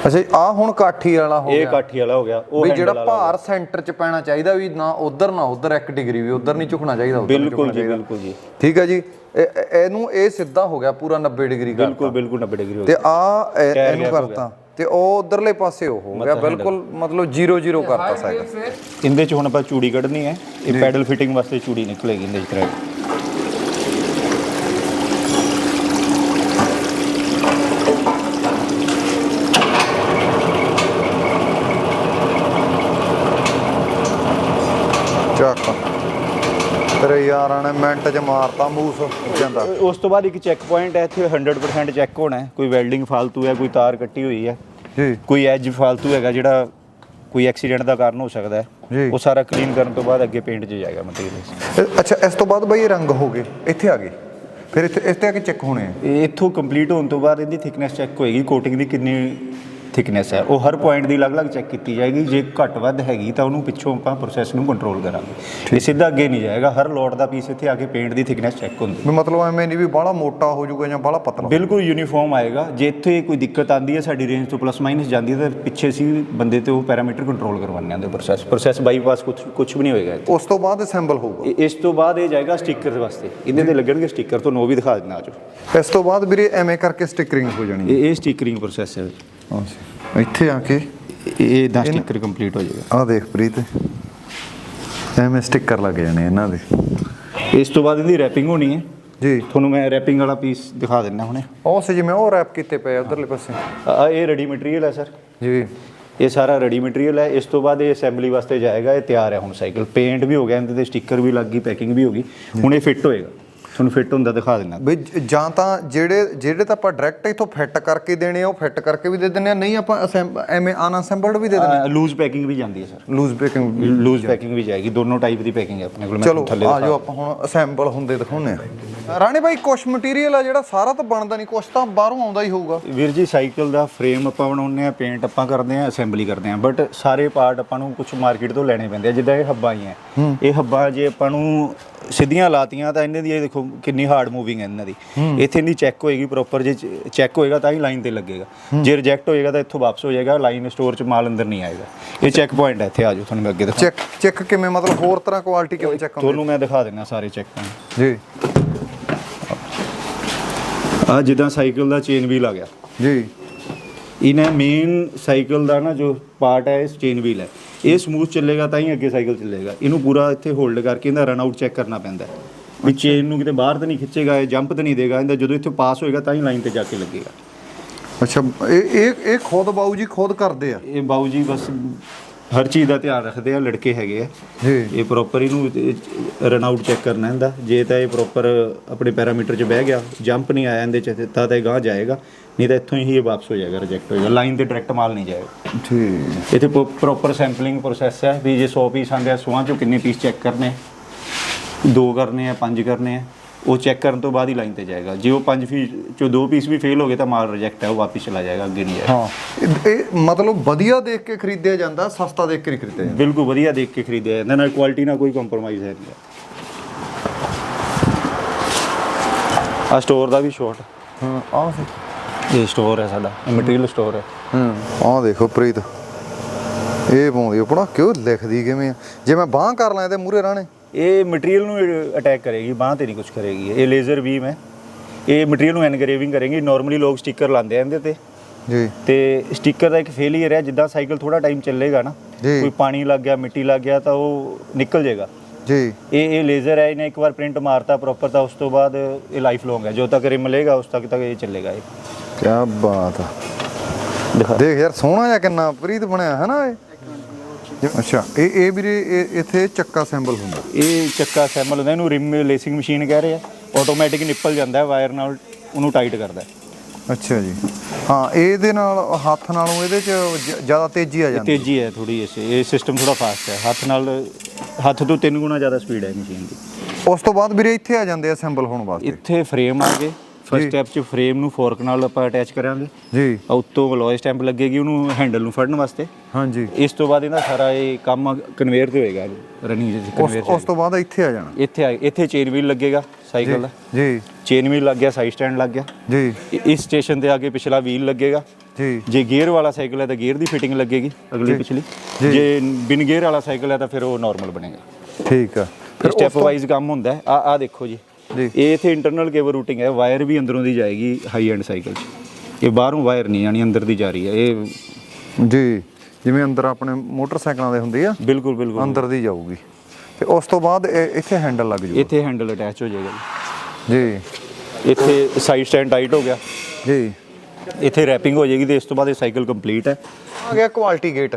A: ਅੱਛਾ ਆ ਹੁਣ ਕਾਠੀ ਵਾਲਾ ਹੋ
D: ਇਹ
A: ਗਿਆ।
D: ਕਾਠੀ ਵਾਲਾ ਹੋ ਗਿਆ ਉਹ
A: ਵੀ ਜਿਹੜਾ ਭਾਰ ਸੈਂਟਰ 'ਚ ਪੈਣਾ ਚਾਹੀਦਾ ਵੀ ਨਾ ਉਧਰ ਨਾ ਉਧਰ 1 ਡਿਗਰੀ ਵੀ ਉਧਰ ਨਹੀਂ ਝੁਕਣਾ ਚਾਹੀਦਾ ਉੱਧਰ ਨਹੀਂ
D: ਬਿਲਕੁਲ
A: ਝੁਕਣਾ
D: ਜੀ
A: ਚਾਹੀਦਾ।
D: ਬਿਲਕੁਲ ਜੀ।
A: ਠੀਕ ਹੈ ਜੀ। ਇਹ- ਇਹ- ਇਹਨੂੰ ਇਹ ਸਿੱਧਾ ਹੋ ਗਿਆ ਪੂਰਾ 90 ਡਿਗਰੀ ਕਰਤਾ।
D: ਬਿਲਕੁਲ ਬਿਲਕੁਲ 90 ਡਿਗਰੀ ਹੋ
A: ਤੇ
D: ਗਿਆ।
A: ਆ ਇਹ-
D: Tire
A: ਇਹਨੂੰ
D: ਹੋ
A: ਕਰਤਾ। ਤੇ ਉਹ ਉਧਰਲੇ ਪਾਸੇ ਉਹ ਹੋ ਗਿਆ ਬਿਲਕੁਲ ਮਤਲਬ 0 0 ਕਰਤਾ ਸਾਈਕਲ।
D: ਇਹਦੇ ਚ ਹੁਣ ਆਪਾਂ ਚੂੜੀ ਕੱਢਣੀ ਹੈ। ਇਹ ਪੈਡਲ ਫਿਟਿੰਗ ਵਾਸਤੇ ਚੂੜੀ ਨਿਕਲੇਗੀ ਇਹਦੇ ਚ। ਥ੍ਰੈਡ
A: ਚੱਕ ਤੇਰੇ ਯਾਰ ਆਣੇ ਮਿੰਟ ਚ ਮਾਰਤਾ ਮੂਸ ਜਾਂਦਾ
D: ਉਸ ਤੋਂ ਬਾਅਦ ਇੱਕ ਚੈੱਕ ਪੁਆਇੰਟ ਹੈ ਇੱਥੇ 100% ਚੈੱਕ ਹੋਣਾ ਹੈ। ਕੋਈ ਵੈਲਡਿੰਗ ਫਾਲਤੂ ਹੈ ਕੋਈ ਤਾਰ ਕੱਟੀ ਹੋਈ ਹੈ।
A: ਜੀ।
D: ਕੋਈ ਐਜ ਫਾਲਤੂ ਹੈਗਾ ਜਿਹੜਾ ਕੋਈ ਐਕਸੀਡੈਂਟ ਦਾ ਕਾਰਨ ਹੋ ਸਕਦਾ। ਹੈ। ਉਹ ਸਾਰਾ ਕਲੀਨ ਕਰਨ ਤੋਂ ਬਾਅਦ ਅੱਗੇ ਪੇਂਟ 'ਚ ਜਾਏਗਾ ਮਟੀਰੀਅਲ
A: ਅੱਛਾ ਇਸ ਤੋਂ ਬਾਅਦ ਬਈ ਰੰਗ ਹੋ ਗਏ ਇੱਥੇ ਆ ਗਏ। ਫਿਰ ਇੱਥੇ ਇਸ ਤੇ ਆ ਕੇ ਚੈੱਕ ਹੋਣੇ ਆ।
D: ਇੱਥੋਂ ਕੰਪਲੀਟ ਹੋਣ ਤੋਂ ਬਾਅਦ ਇਹਦੀ ਥਿਕਨੈਸ ਚੈੱਕ ਹੋਏਗੀ ਕੋਟਿੰਗ ਦੀ ਕਿੰਨੀ ਥਿਕਨੈਸ ਹੈ। ਉਹ ਹਰ ਪੁਆਇੰਟ ਦੀ ਅਲੱਗ-ਅਲੱਗ ਚੈੱਕ ਕੀਤੀ ਜਾਏਗੀ। ਜੇ ਘੱਟ ਵੱਧ ਹੈਗੀ ਤਾਂ ਉਹਨੂੰ ਪਿੱਛੋਂ ਆਪਾਂ ਪ੍ਰੋਸੈਸ ਨੂੰ ਕੰਟਰੋਲ ਕਰਾਂਗੇ। ਇਹ ਸਿੱਧਾ ਅੱਗੇ ਨਹੀਂ ਜਾਏਗਾ। ਹਰ ਲੋਟ ਦਾ ਪੀਸ ਇੱਥੇ ਆ ਕੇ ਪੇਂਟ ਦੀ ਥਿਕਨੈਸ ਚੈੱਕ ਹੁੰਦੀ
A: ਵੀ ਮਤਲਬ ਐਵੇਂ ਨਹੀਂ ਵੀ ਬਾਹਲਾ ਮੋਟਾ ਹੋ ਜਾਊਗਾ ਜਾਂ ਬਾਹਲਾ ਪਤਲਾ।
D: ਬਿਲਕੁਲ ਯੂਨੀਫਾਰਮ ਆਏਗਾ। ਜੇ ਇੱਥੇ ਕੋਈ ਦਿੱਕਤ ਆਂਦੀ ਹੈ ਸਾਡੀ ਰੇਂਜ ਤੋਂ ਪਲੱਸ ਮਾਈਨਸ ਜਾਂਦੀ ਹੈ ਤਾਂ ਪਿੱਛੇ ਸੀ ਬੰਦੇ ਤੇ ਉਹ ਪੈਰਾਮੀਟਰ ਕੰਟਰੋਲ ਕਰਵਾਉਂਦੇ ਆਂਦੇ ਪ੍ਰੋਸੈਸ ਪ੍ਰੋਸੈਸ ਬਾਈਪਾਸ ਕੁਝ ਕੁਝ ਵੀ ਨਹੀਂ ਹੋਏਗਾ।
A: ਉਸ ਤੋਂ ਬਾਅਦ ਅਸੈਂਬਲ ਹੋਊਗਾ।
D: ਇਸ ਤੋਂ ਬਾਅਦ ਇਹ ਜਾਏਗਾ ਸਟicker ਵਾਸਤੇ। ਇਹਦੇ ਤੇ ਲੱਗਣਗੇ ਸਟicker ਤੁਹਾਨੂੰ ਉਹ ਵੀ ਦਿਖਾ ਦਿੰਦਾ ਆਜੋ
A: ਇਸ ਤੋਂ ਬਾਅਦ ਵੀਰੇ ਐਵੇਂ ਕਰਕੇ ਸਟਿਕਰਿੰਗ ਹੋ ਜਾਣੀ ਹੈ।
D: ਇਹ ਸਟickering ਪ੍ਰੋਸੈਸ ਹੈ।
A: ਅੱਛਾ। ਇੱਥੇ ਆ ਕੇ
D: ਇਹ- ਇਹ ਦਾ ਸਟicker ਕੰਪਲੀਟ ਹੋ ਜਾਏਗਾ।
A: ਆਹ ਦੇਖ ਪ੍ਰੀਤ। ਐਵੇਂ ਸਟicker ਲੱਗ ਜਾਣੇ ਇਹਨਾਂ ਦੇ।
D: ਇਸ ਤੋਂ ਬਾਅਦ ਇਹਦੀ ਰੈਪਿੰਗ ਹੋਣੀ ਹੈ।
A: ਜੀ।
D: ਤੁਹਾਨੂੰ ਮੈਂ ਰੈਪਿੰਗ ਵਾਲਾ ਪੀਸ ਦਿਖਾ ਦਿੰਦਾ ਹੁਣੇ।
A: ਉਹ ਸੇ ਜਿਵੇਂ ਉਹ ਰੈਪ ਕੀਤੇ ਪਏ ਆ ਉਧਰਲੇ ਪਾਸੇ।
D: ਆ ਇਹ ਰੈਡੀ ਮਟੀਰੀਅਲ ਹੈ ਸਰ
A: ਜੀ।
D: ਇਹ ਸਾਰਾ ਰੈਡੀ ਮਟੀਰੀਅਲ ਹੈ। ਇਸ ਤੋਂ ਬਾਅਦ ਇਹ ਅਸੈਂਬਲੀ ਵਾਸਤੇ ਜਾਏਗਾ ਇਹ ਤਿਆਰ ਹੈ ਹੁਣ ਸਾਈਕਲ ਪੇਂਟ ਵੀ ਹੋ ਗਿਆ ਇਹਦੇ ਤੇ ਸਟicker ਵੀ ਲੱਗ ਗਈ ਪੈਕਿੰਗ ਵੀ ਹੋ ਗਈ। ਹੁਣ ਇਹ ਫਿੱਟ ਹੋਏਗਾ। ਤੁਹਾਨੂੰ ਫਿੱਟ ਹੁੰਦਾ ਦਿਖਾ ਦਿੰਦਾ।
A: ਵੀ ਜ- ਤਾਂ ਜਿਹੜੇ ਜਿਹੜੇ ਤਾਂ ਆਪਾਂ ਡਾਇਰੈਕਟ ਇਥੋਂ ਫਿੱਟ ਕਰਕੇ ਦੇਣੇ ਆ ਉਹ ਫਿੱਟ ਕਰਕੇ ਵੀ ਦੇ ਦਿੰਦੇ ਆ ਨਹੀਂ ਆਪਾਂ ਐਵੇਂ ਅਨਅਸੈਂਬਲਡ ਵੀ ਦੇ ਦਿੰਦੇ
D: ਲੂਜ਼ ਪੈਕਿੰਗ ਵੀ ਜਾਂਦੀ ਹੈ sir
A: loose packing
D: loose packing ਵੀ ਜਾਏਗੀ ਦੋਨੋਂ ਟਾਈਪ ਦੀ ਪੈਕਿੰਗ ਹੈ ਆਪਣੇ ਕੋਲ ਮੈਂ
A: ਚਲੋ
D: ਥੱਲੇ
A: ਆ ਜਾਓ ਆਪਾਂ ਹੁਣ ਅਸੈਂਬਲ ਹੁੰਦੇ ਦਿਖਾਉਨੇ ਆ ਰਾਣੇ ਭਾਈ ਕੁਛ ਮਟੀਰੀਅਲ ਆ ਜਿਹੜਾ ਸਾਰਾ ਤਾਂ ਬਣਦਾ ਨਹੀਂ ਕੁਛ ਤਾਂ ਬਾਹਰੋਂ ਆਉਂਦਾ ਹੀ ਹੋਊਗਾ।
D: ਵੀਰ ਜੀ ਸਾਈਕਲ ਦਾ ਫਰੇਮ ਆਪਾਂ ਬਣਾਉਂਦੇ ਆ ਪੇਂਟ ਆਪਾਂ ਕਰਦੇ ਆ ਅਸੈਂਬਲੀ ਕਰਦੇ ਆ ਬਟ ਸਾਰੇ ਪਾਰਟ ਆਪਾਂ ਨੂੰ ਕੁਝ ਮਾਰਕੀਟ ਤੋਂ ਲੈਣੇ ਪੈਂਦੇ ਆ ਜਿੱਦਾਂ ਇਹ ਹੱਬਾਂ ਹੀ ਆ ਇਹ ਹੱਬਾਂ ਜੇ ਆਪਾਂ ਨੂੰ ਸਿੱਧੀਆਂ ਲਾਤੀਆਂ ਤਾਂ ਇਹਨਾਂ ਦੀ ਇਹ ਦੇਖੋ ਕਿੰਨੀ ਹਾਰਡ ਮੂਵਿੰਗ ਹੈ ਇਹਨਾਂ ਦੀ। ਇੱਥੇ ਨਹੀਂ ਚੈੱਕ ਹੋਏਗੀ ਪ੍ਰੋਪਰ ਜੇ ਚੈੱਕ ਹੋਏਗਾ ਤਾਂ ਹੀ ਲਾਈਨ ਤੇ ਲੱਗੇਗਾ। ਜੇ ਰਿਜੈਕਟ ਹੋਏਗਾ ਤਾਂ ਇੱਥੋਂ ਵਾਪਸ ਹੋ ਜਾਏਗਾ ਲਾਈਨ ਸਟੋਰ ਚ ਮਾਲ ਅੰਦਰ ਨਹੀਂ ਆਏਗਾ। ਇਹ ਚੈੱਕ ਪੁਆਇੰਟ ਹੈ ਇੱਥੇ ਆ ਜਾਓ ਤੁਹਾਨੂੰ ਮੈਂ ਅੱਗੇ ਦਿਖਾ
A: ਚੈੱਕ ਚੈੱਕ ਕਿਵੇਂ ਮਤਲਬ ਹੋਰ ਤਰ੍ਹਾਂ ਕੁਆਲਿਟੀ ਕਿਵੇਂ ਚੈੱਕ ਹੁੰਦੀ
D: ਤੁਹਾਨੂੰ ਮੈਂ ਦਿਖਾ ਦਿੰਦਾ ਸਾਰੇ ਚੈੱਕ ਪੁਆਇੰਟ
A: ਜੀ।
D: ਆ ਜਿੱਦਾਂ ਸਾਈਕਲ ਦਾ ਚੇਨ ਵੀਲ ਆ ਗਿਆ।
A: ਜੀ।
D: ਇਹਨਾਂ ਮੇਨ ਸਾਈਕਲ ਦਾ ਨਾ ਜੋ ਪਾਰਟ ਹੈ ਇਸ ਚੇਨ ਵੀਲ ਹੈ। ਇਹ ਸਮੂਥ ਚੱਲੇਗਾ ਤਾਂ ਹੀ ਅੱਗੇ ਸਾਈਕਲ ਚੱਲੇਗਾ। ਇਹਨੂੰ ਪੂਰਾ ਇੱਥੇ ਹੋਲਡ ਕਰਕੇ ਇਹਦਾ ਰਨ ਆਊਟ ਚੈੱਕ ਕਰਨਾ ਪੈਂਦਾ ਵੀ ਚੇਨ ਨੂੰ ਕਿਤੇ ਬਾਹਰ ਤਾਂ ਨਹੀਂ ਖਿੱਚੇਗਾ ਇਹ ਜੰਪ ਤਾਂ ਨਹੀਂ ਦੇਗਾ ਇਹਦਾ ਜਦੋਂ ਇੱਥੇ ਪਾਸ ਹੋਏਗਾ ਤਾਂ ਹੀ ਲਾਈਨ ਤੇ ਜਾ ਕੇ ਲੱਗੇਗਾ।
A: ਅੱਛਾ ਇਹ ਇਹ ਇਹ ਖੁਦ ਬਾਊ ਜੀ ਖੁਦ ਕਰਦੇ ਆ?
D: ਇਹ ਬਾਊ ਜੀ ਬਸ ਹਰ ਚੀਜ਼ ਦਾ ਧਿਆਨ ਰੱਖਦੇ ਆ ਲੜਕੇ ਹੈਗੇ ਆ।
A: ਜੀ।
D: ਇਹ ਪ੍ਰੋਪਰ ਇਹਨੂੰ ਰਨ ਆਊਟ ਚੈੱਕ ਕਰਨਾ ਹੁੰਦਾ। ਜੇ ਤਾਂ ਇਹ ਪ੍ਰੋਪਰ ਆਪਣੇ ਪੈਰਾਮੀਟਰ 'ਚ ਬਹਿ ਗਿਆ ਜੰਪ ਨਹੀਂ ਆਇਆ ਇਹਦੇ 'ਚ ਤਾਂ ਤਾਂ ਇਹ ਗਾਂ ਜਾਏਗਾ। ਨਹੀਂ ਤਾਂ ਇੱਥੋਂ ਹੀ ਇਹ ਵਾਪਸ ਹੋ ਜਾਏਗਾ ਰਿਜੈਕਟ ਹੋ ਜਾਏਗਾ। ਲਾਈਨ ਤੇ ਡਾਇਰੈਕਟ ਮਾਲ ਨਹੀਂ ਜਾਏਗਾ।
A: ਠੀਕ
D: ਇੱਥੇ ਪ੍ਰੋਪਰ ਸੈਂਪਲਿੰਗ ਪ੍ਰੋਸੈਸ ਹੈ ਵੀ ਜੇ 100 ਪੀਸ ਆਂਦੇ ਆ 100 ਚੋਂ ਕਿੰਨੇ ਪੀਸ ਚੈੱਕ ਕਰਨੇ ਦੋ ਕਰਨੇ ਆ ਪੰਜ ਕਰਨੇ ਆ? ਉਹ ਚੈੱਕ ਕਰਨ ਤੋਂ ਬਾਅਦ ਹੀ ਲਾਈਨ ਤੇ ਜਾਏਗਾ। ਜੇ ਉਹ ਪੰਜ ਪੀਸ ਚੋਂ ਦੋ ਪੀਸ ਵੀ ਫੇਲ ਹੋ ਗਏ ਤਾਂ ਮਾਲ ਰਿਜੈਕਟ ਹੈ ਉਹ ਵਾਪਸ ਚਲਾ ਜਾਏਗਾ ਅੱਗੇ ਨਹੀਂ ਜਾਏਗਾ
A: ਹਾਂ। ਇਹ- ਇਹ ਮਤਲਬ ਵਧੀਆ ਦੇਖ ਕੇ ਖਰੀਦਿਆ ਜਾਂਦਾ ਸਸਤਾ ਦੇਖ ਕੇ ਨਹੀਂ ਖਰੀਦਿਆ ਜਾਂਦਾ।
D: ਬਿਲਕੁਲ ਵਧੀਆ ਦੇਖ ਕੇ ਖਰੀਦਿਆ ਜਾਂਦਾ ਨਾਲ ਕੁਆਲਿਟੀ ਨਾਲ ਕੋਈ ਕੰਪਰੋਮਾਈਜ਼ ਹੈ ਨਹੀਂ। ਆ ਸਟੋਰ ਦਾ ਵੀ ਸ਼ਾਟ
A: ਹਾਂ ਆਹ ਸੀ
D: ਇਹ ਸਟੋਰ ਹੈ ਸਾਡਾ ਮਟੀਰੀਅਲ ਸਟੋਰ ਹੈ।
A: ਹਾਂ ਆਹ ਦੇਖੋ ਪ੍ਰੀਤ। ਇਹ ਪਾਉਂਦੀ ਆਪਣਾ ਕਿਉਂ ਲਿਖਦੀ ਕਿਵੇਂ ਆ? ਜੇ ਮੈਂ ਬਾਹ ਕਰ ਲਾਂ ਤੇ ਮੂਰੇ ਰਾਣੇ।
D: ਇਹ ਮਟੀਰੀਅਲ ਨੂੰ ਅਟੈਕ ਕਰੇਗੀ ਬਾਹ ਤੇ ਨਹੀਂ ਕੁਝ ਕਰੇਗੀ। ਇਹ ਲੇਜ਼ਰ ਬੀਮ ਹੈ। ਇਹ ਮਟੀਰੀਅਲ ਨੂੰ ਐਨਗਰੇਵਿੰਗ ਕਰੇਗੀ। ਨਾਰਮਲੀ ਲੋਕ ਸਟicker ਲਾਉਂਦੇ ਆ ਇਹਦੇ ਤੇ।
A: ਜੀ।
D: ਤੇ ਸਟicker ਦਾ ਇੱਕ ਫੇਲਿਅਰ ਹੈ ਜਿੱਦਾਂ ਸਾਈਕਲ ਥੋੜਾ ਟਾਈਮ ਚੱਲੇਗਾ ਨਾ। ਕੋਈ ਪਾਣੀ ਲੱਗ ਗਿਆ ਮਿੱਟੀ ਲੱਗ ਗਿਆ ਤਾਂ ਉਹ ਨਿਕਲ ਜਾਏਗਾ।
A: ਜੀ।
D: ਇਹ ਇਹ ਲੇਜ਼ਰ ਹੈ ਇਹਨੇ ਇੱਕ ਵਾਰ ਪ੍ਰਿੰਟ ਮਾਰਤਾ ਪ੍ਰੋਪਰ ਤਾਂ ਉਸ ਤੋਂ ਬਾਅਦ ਇਹ ਲਾਈਫ ਲੌਂਗ ਹੈ। ਜੋ ਤੱਕ ਰਿਮ ਲਏਗਾ ਉਸ ਤੱਕ ਤੱਕ ਇਹ ਚੱਲੇਗਾ ਇਹ।
A: ਕੀ ਬਾਤ ਆ।
D: ਦਿਖਾ।
A: ਦੇਖ ਯਾਰ ਸੋਹਣਾ ਜਿਹਾ ਕਿੰਨਾ ਪ੍ਰੀਤ ਬਣਿਆ ਹੈ ਨਾ ਇਹ? ਅੱਛਾ ਇਹ ਇਹ ਵੀਰੇ ਇਹ ਇੱਥੇ ਚੱਕਾ ਸਿੰਬਲ ਹੁੰਦਾ?
D: ਇਹ ਚੱਕਾ ਸੈਮਲ ਹੁੰਦਾ ਇਹਨੂੰ ਰਿਮ ਲੇਸਿੰਗ ਮਸ਼ੀਨ ਕਹਿ ਰਹੇ ਆ। ਆਟੋਮੈਟਿਕ ਨਿੱਪਲ ਜਾਂਦਾ ਹੈ ਵਾਇਰ ਨਾਲ ਉਹਨੂੰ ਟਾਈਟ ਕਰਦਾ ਹੈ।
A: ਅੱਛਾ ਜੀ। ਹਾਂ ਇਹਦੇ ਨਾਲ ਹੱਥ ਨਾਲੋਂ ਇਹਦੇ ਚ ਜ਼ਿਆਦਾ ਤੇਜ਼ੀ ਆ ਜਾਂਦੀ
D: ਤੇਜ਼ੀ ਹੈ ਥੋੜੀ ਇਸ ਇਹ ਸਿਸਟਮ ਥੋੜਾ ਫਾਸਟ ਹੈ। ਹੱਥ ਨਾਲ ਹੱਥ ਤੋਂ ਤਿੰਨ ਗੁਣਾ ਜ਼ਿਆਦਾ ਸਪੀਡ ਹੈ ਮਸ਼ੀਨ ਦੀ।
A: ਉਸ ਤੋਂ ਬਾਅਦ ਵੀਰੇ ਇੱਥੇ ਆ ਜਾਂਦੇ ਅਸੈਂਬਲ ਹੋਣ ਵਾਸਤੇ?
D: ਇੱਥੇ ਫਰੇਮ ਆ ਗਏ। ਫਸਟ ਸਟੈਪ 'ਚ ਫਰੇਮ ਨੂੰ ਫੋਰਕ ਨਾਲ ਆਪਾਂ ਅਟੈਚ ਕਰਾਂਗੇ।
A: ਜੀ।
D: ਆ ਉੱਤੋਂ ਵਲੋਏ ਸਟੈਂਪ ਲੱਗੇਗੀ ਉਹਨੂੰ ਹੈਂਡਲ ਨੂੰ ਫੜਨ ਵਾਸਤੇ।
A: ਹਾਂਜੀ।
D: ਇਸ ਤੋਂ ਬਾਅਦ ਇਹਦਾ ਸਾਰਾ ਇਹ ਕੰਮ ਕਨਵੇਅਰ ਤੇ ਹੋਏਗਾ ਰਨਿੰਗ
A: ਉਸ
D: ਕਨਵੇਅਰ
A: ਉਸ ਤੋਂ ਬਾਅਦ ਇੱਥੇ ਆ ਜਾਣਾ।
D: ਇੱਥੇ ਆ ਇੱਥੇ ਚੇਨ ਵੀਲ ਲੱਗੇਗਾ ਸਾਈਕਲ ਦਾ
A: ਜੀ।
D: ਚੇਨ ਵੀਲ ਲੱਗ ਗਿਆ ਸਾਈਡ ਸਟੈਂਡ ਲੱਗ ਗਿਆ।
A: ਜੀ।
D: ਇਸ ਸਟੇਸ਼ਨ ਤੇ ਆ ਕੇ ਪਿਛਲਾ ਵੀਲ ਲੱਗੇਗਾ।
A: ਜੀ।
D: ਜੇ ਗੇਅਰ ਵਾਲਾ ਸਾਈਕਲ ਹੈ ਤਾਂ ਗੇਅਰ ਦੀ ਫਿਟਿੰਗ ਲੱਗੇਗੀ ਅਗਲੀ ਪਿਛਲੀ। ਜੇ। ਬਿਨ ਗੇਅਰ ਵਾਲਾ ਸਾਈਕਲ ਹੈ ਤਾਂ ਫਿਰ ਉਹ ਨਾਰਮਲ ਬਣੇਗਾ।
A: ਠੀਕ ਆ।
D: ਫਿਰ ਸਟੈਪ ਵਾਈਜ਼ ਕੰਮ ਹੁੰਦਾ ਆ ਆ ਦੇਖੋ ਜੀ।
A: ਜੀ।
D: ਇਹ ਇਥੇ ਇੰਟਰਨਲ ਕੇਬਲ ਰੂਟਿੰਗ ਹੈ ਵਾਇਰ ਵੀ ਅੰਦਰੋਂ ਦੀ ਜਾਏਗੀ ਹਾਈ ਐਂਡ ਸਾਈਕਲ 'ਚ। ਇਹ ਬਾਹਰੋਂ ਵਾਇਰ ਨਹੀਂ ਜਾਣੀ ਅੰਦਰ ਦੀ ਜਾ ਰਹੀ ਹੈ ਇਹ
A: ਜੀ ਜਿਵੇਂ ਅੰਦਰ ਆਪਣੇ ਮੋਟਰਸਾਈਕਲਾਂ ਦੇ ਹੁੰਦੇ ਆ
D: ਬਿਲਕੁਲ ਬਿਲਕੁਲ।
A: ਅੰਦਰ ਦੀ ਜਾਊਗੀ। ਤੇ ਉਸ ਤੋਂ ਬਾਅਦ ਇਹ- ਇੱਥੇ ਹੈਂਡਲ ਲੱਗ ਜੂ
D: ਇੱਥੇ ਹੈਂਡਲ ਅਟੈਚ ਹੋ ਜਾਏਗਾ
A: ਜੀ।
D: ਜੀ। ਇੱਥੇ ਸਾਈਡ ਸਟੈਂਡ ਟਾਈਟ ਹੋ ਗਿਆ।
A: ਜੀ।
D: ਇੱਥੇ ਰੈਪਿੰਗ ਹੋ ਜਾਏਗੀ ਤੇ ਇਸ ਤੋਂ ਬਾਅਦ ਇਹ ਸਾਈਕਲ ਕੰਪਲੀਟ ਹੈ।
A: ਆ ਗਿਆ ਕੁਆਲਿਟੀ ਗੇਟ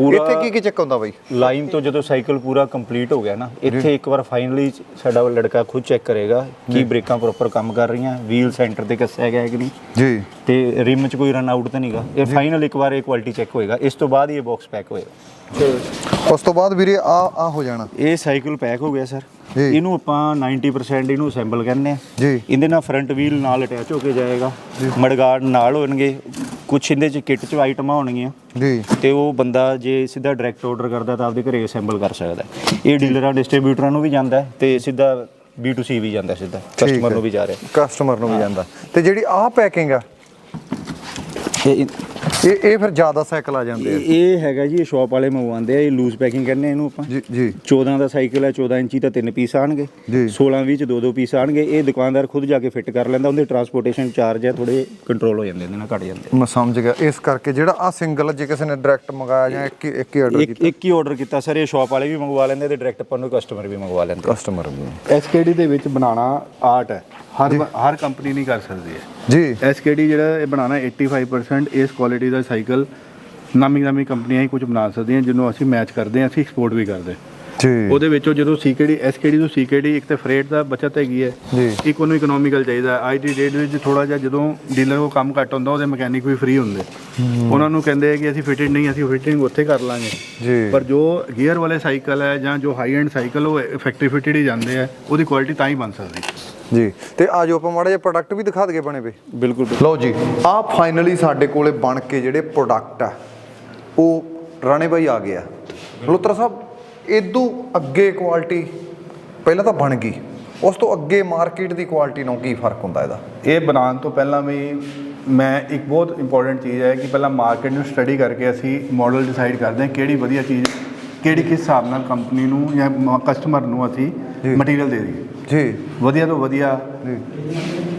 D: ਪੂਰਾ
A: ਇੱਥੇ ਕੀ ਕੀ ਚੱਕ ਹੁੰਦਾ ਬਾਈ?
D: ਲਾਈਨ ਤੋਂ ਜਦੋਂ ਸਾਈਕਲ ਪੂਰਾ ਕੰਪਲੀਟ ਹੋ ਗਿਆ ਨਾ ਇੱਥੇ ਇੱਕ ਵਾਰ ਫਾਈਨਲੀ ਸਾਡਾ ਲੜਕਾ ਖੁਦ ਚੈੱਕ ਕਰੇਗਾ ਕਿ ਬ੍ਰੇਕਾਂ ਪ੍ਰੋਪਰ ਕੰਮ ਕਰ ਰਹੀਆਂ ਵੀਲ ਸੈਂਟਰ ਤੇ ਕੱਸਿਆ ਗਿਆ ਹੈ ਕਿ ਨਹੀਂ।
A: ਜੀ।
D: ਤੇ ਰਿਮ 'ਚ ਕੋਈ ਰਨ ਆਊਟ ਤਾਂ ਨਹੀਂਗਾ ਇਹ ਫਾਈਨਲ ਇੱਕ ਵਾਰ ਇਹ ਕੁਆਲਿਟੀ ਚੈੱਕ ਹੋਏਗਾ। ਇਸ ਤੋਂ ਬਾਅਦ ਇਹ ਬਾਕਸ ਪੈਕ ਹੋਏਗਾ।
A: ਉਸ ਤੋਂ ਬਾਅਦ ਵੀਰੇ ਆ ਆ ਹੋ ਜਾਣਾ।
D: ਇਹ ਸਾਈਕਲ ਪੈਕ ਹੋ ਗਿਆ ਸਰ। ਇਹਨੂੰ ਆਪਾਂ 90% ਇਹਨੂੰ ਅਸੈਂਬਲ ਕਰਨੇ ਆ।
A: ਜੀ।
D: ਇਹਦੇ ਨਾਲ ਫਰੰਟ ਵੀਲ ਨਾਲ ਅਟੈਚ ਹੋ ਕੇ ਜਾਏਗਾ। ਮੜਗਾਰਡ ਨਾਲ ਹੋਣਗੇ। ਕੁਝ ਇਹਦੇ ਚ ਕਿੱਟ ਚ ਆਈਟਮਾਂ ਹੋਣਗੀਆਂ
A: ਜੀ।
D: ਤੇ ਉਹ ਬੰਦਾ ਜੇ ਸਿੱਧਾ ਡਾਇਰੈਕਟ ਆਰਡਰ ਕਰਦਾ ਤਾਂ ਆਪਦੇ ਘਰੇ ਅਸੈਂਬਲ ਕਰ ਸਕਦਾ। ਇਹ ਡੀਲਰਾਂ ਡਿਸਟ੍ਰੀਬਿਊਟਰਾਂ ਨੂੰ ਵੀ ਜਾਂਦਾ ਤੇ ਸਿੱਧਾ B2C ਵੀ ਜਾਂਦਾ ਸਿੱਧਾ। ਕਸਟਮਰ ਨੂੰ ਵੀ ਜਾ ਰਿਹਾ
A: ਕਸਟਮਰ ਨੂੰ ਵੀ ਜਾਂਦਾ। ਤੇ ਜਿਹੜੀ ਆ ਪੈਕਿੰਗ ਆ?
D: ਇਹ
A: ਇਹ ਫਿਰ ਜ਼ਿਆਦਾ ਸਾਈਕਲ ਆ ਜਾਂਦੇ ਆ।
D: ਇਹ- ਹੈਗਾ ਜੀ ਇਹ ਸ਼ਾਪ ਵਾਲੇ ਮੰਗਵਾਉਂਦੇ ਆ ਇਹ ਲੂਜ਼ ਪੈਕਿੰਗ ਆ ਇਹਨੂੰ ਆਪਾਂ।
A: ਜੀ ਜੀ।
D: 14 ਦਾ ਸਾਈਕਲ ਹੈ 14 ਇੰਚੀ ਤਾਂ ਤਿੰਨ ਪੀਸ ਆਣਗੇ।
A: ਜੀ।
D: 16 20 ਚ ਦੋ ਦੋ ਪੀਸ ਆਣਗੇ। ਇਹ ਦੁਕਾਨਦਾਰ ਖੁਦ ਜਾ ਕੇ ਫਿੱਟ ਕਰ ਲੈਂਦਾ ਉਹਦੇ ਟਰਾਂਸਪੋਰਟੇਸ਼ਨ ਚਾਰਜ ਹੈ ਥੋੜੇ ਕੰਟਰੋਲ ਹੋ ਜਾਂਦੇ ਇਹਦੇ ਨਾਲ ਘਟ ਜਾਂਦੇ
A: ਮੈਂ ਸਮਝ ਗਿਆ। ਇਸ ਕਰਕੇ ਜਿਹੜਾ ਆ ਸਿੰਗਲ ਜੇ ਕਿਸੇ ਨੇ ਡਾਇਰੈਕਟ ਮੰਗਾਇਆ ਜਾਂ ਇੱਕ ਇੱਕ ਹੀ ਆਰਡਰ
D: ਇੱਕ ਇੱਕ ਹੀ ਆਰਡਰ ਕੀਤਾ ਸਰ ਇਹ ਸ਼ਾਪ ਵਾਲੇ ਵੀ ਮੰਗਵਾ ਲੈਂਦੇ ਤੇ ਡਾਇਰੈਕਟ ਆਪਾਂ ਨੂੰ ਕਸਟਮਰ ਵੀ ਮੰਗਵਾ ਲੈਂਦੇ
A: ਕਸਟਮਰ ਵੀ।
B: ਐਸਕੇਡੀ ਦੇ ਵਿੱਚ ਬਣਾਉਣਾ ਆਰਟ ਹੈ। ਹਰ ਹਰ ਕੰਪਨੀ ਨਹੀਂ ਕਰ ਸਕਦੀ ਹੈ
A: ਜੀ।
B: ਐਸਕੇਡੀ ਜਿਹੜਾ ਇਹ ਬਣਾਉਣਾ 85% ਇਸ ਕੁਆਲਿਟੀ ਦਾ ਸਾਈਕਲ ਨਾਮੀ ਨਾਮੀ ਕੰਪਨੀਆਂ ਹੀ ਕੁਝ ਬਣਾ ਸਕਦੀਆਂ ਜਿਹਨੂੰ ਅਸੀਂ ਮੈਚ ਕਰਦੇ ਹਾਂ ਅਸੀਂ ਐਕਸਪੋਰਟ ਵੀ ਕਰਦੇ
A: ਜੀ।
B: ਉਹਦੇ ਵਿੱਚੋਂ ਜਦੋਂ ਸੀਕੇਡੀ ਐਸਕੇਡੀ ਤੋਂ ਸੀਕੇਡੀ ਇੱਕ ਤੇ ਫਰੇਟ ਦਾ ਬਚਤ ਹੈਗੀ ਹੈ। ਇੱਕ ਉਹਨੂੰ ਇਕਨੋਮਿਕਲ ਚਾਹੀਦਾ ਅੱਜ ਦੀ ਡੇਟ ਵਿੱਚ ਥੋੜਾ ਜਿਹਾ ਜਦੋਂ ਡੀਲਰ ਕੋ ਕੰਮ ਘੱਟ ਹੁੰਦਾ ਉਹਦੇ ਮਕੈਨਿਕ ਵੀ ਫ੍ਰੀ ਹੁੰਦੇ। ਉਹਨਾਂ ਨੂੰ ਕਹਿੰਦੇ ਆ ਕਿ ਅਸੀਂ ਫਿਟਿੰਗ ਨਹੀਂ ਅਸੀਂ ਫਿਟਿੰਗ ਉੱਥੇ ਕਰ ਲਾਂਗੇ।
A: ਜੀ।
B: ਪਰ ਜੋ ਗੀਅਰ ਵਾਲੇ ਸਾਈਕਲ ਹੈ ਜਾਂ ਜੋ ਹਾਈ ਐਂਡ ਸਾਈਕਲ ਉਹ ਫੈਕਟਰੀ ਫਿਟਡ ਹੀ ਜਾਂਦੇ ਆ ਉਹਦੀ ਕੁਆਲਿਟੀ ਤਾਂ ਹੀ ਬਣ ਸਕਦੀ।
A: ਜੀ। ਤੇ ਆਜੋ ਆਪਾਂ ਮਾੜਾ ਜਿਹਾ ਪ੍ਰੋਡਕਟ ਵੀ ਦਿਖਾ ਦਈਏ ਬਣੇ ਵੇ।
D: ਬਿਲਕੁਲ
A: ਲਓ ਜੀ ਆ ਫਾਈਨਲੀ ਸਾਡੇ ਕੋਲੇ ਬਣ ਕੇ ਜਿਹੜੇ ਪ੍ਰੋਡਕਟ ਆ ਉਹ ਰਾਣੇ ਬਾਈ ਆ ਗਿਆ ਮਲਹੋਤਰਾ ਸਾਹਿਬ ਇਦੋਂ ਅੱਗੇ ਕੁਆਲਿਟੀ ਪਹਿਲਾਂ ਤਾਂ ਬਣ ਗਈ। ਉਸ ਤੋਂ ਅੱਗੇ ਮਾਰਕੀਟ ਦੀ ਕੁਆਲਿਟੀ ਨਾਲ ਕੀ ਫ਼ਰਕ ਹੁੰਦਾ ਇਹਦਾ?
B: ਇਹ ਬਣਾਉਣ ਤੋਂ ਪਹਿਲਾਂ ਵੀ ਮੈਂ ਇੱਕ ਬਹੁਤ ਇੰਪੋਰਟੈਂਟ ਚੀਜ਼ ਹੈ ਕਿ ਪਹਿਲਾਂ ਮਾਰਕੀਟ ਨੂੰ ਸਟੱਡੀ ਕਰਕੇ ਅਸੀਂ ਮਾਡਲ ਡਿਸਾਈਡ ਕਰਦੇ ਹਾਂ ਕਿਹੜੀ ਵਧੀਆ ਚੀਜ਼ ਕਿਹੜੀ ਕਿਸ ਹਿਸਾਬ ਨਾਲ ਕੰਪਨੀ ਨੂੰ ਜਾਂ ਕਸਟਮਰ ਨੂੰ ਅਸੀਂ। ਮਟੀਰੀਅਲ ਦੇ ਦਈਏ।
A: ਜੀ।
B: ਵਧੀਆ ਤੋਂ ਵਧੀਆ
A: ਜੀ।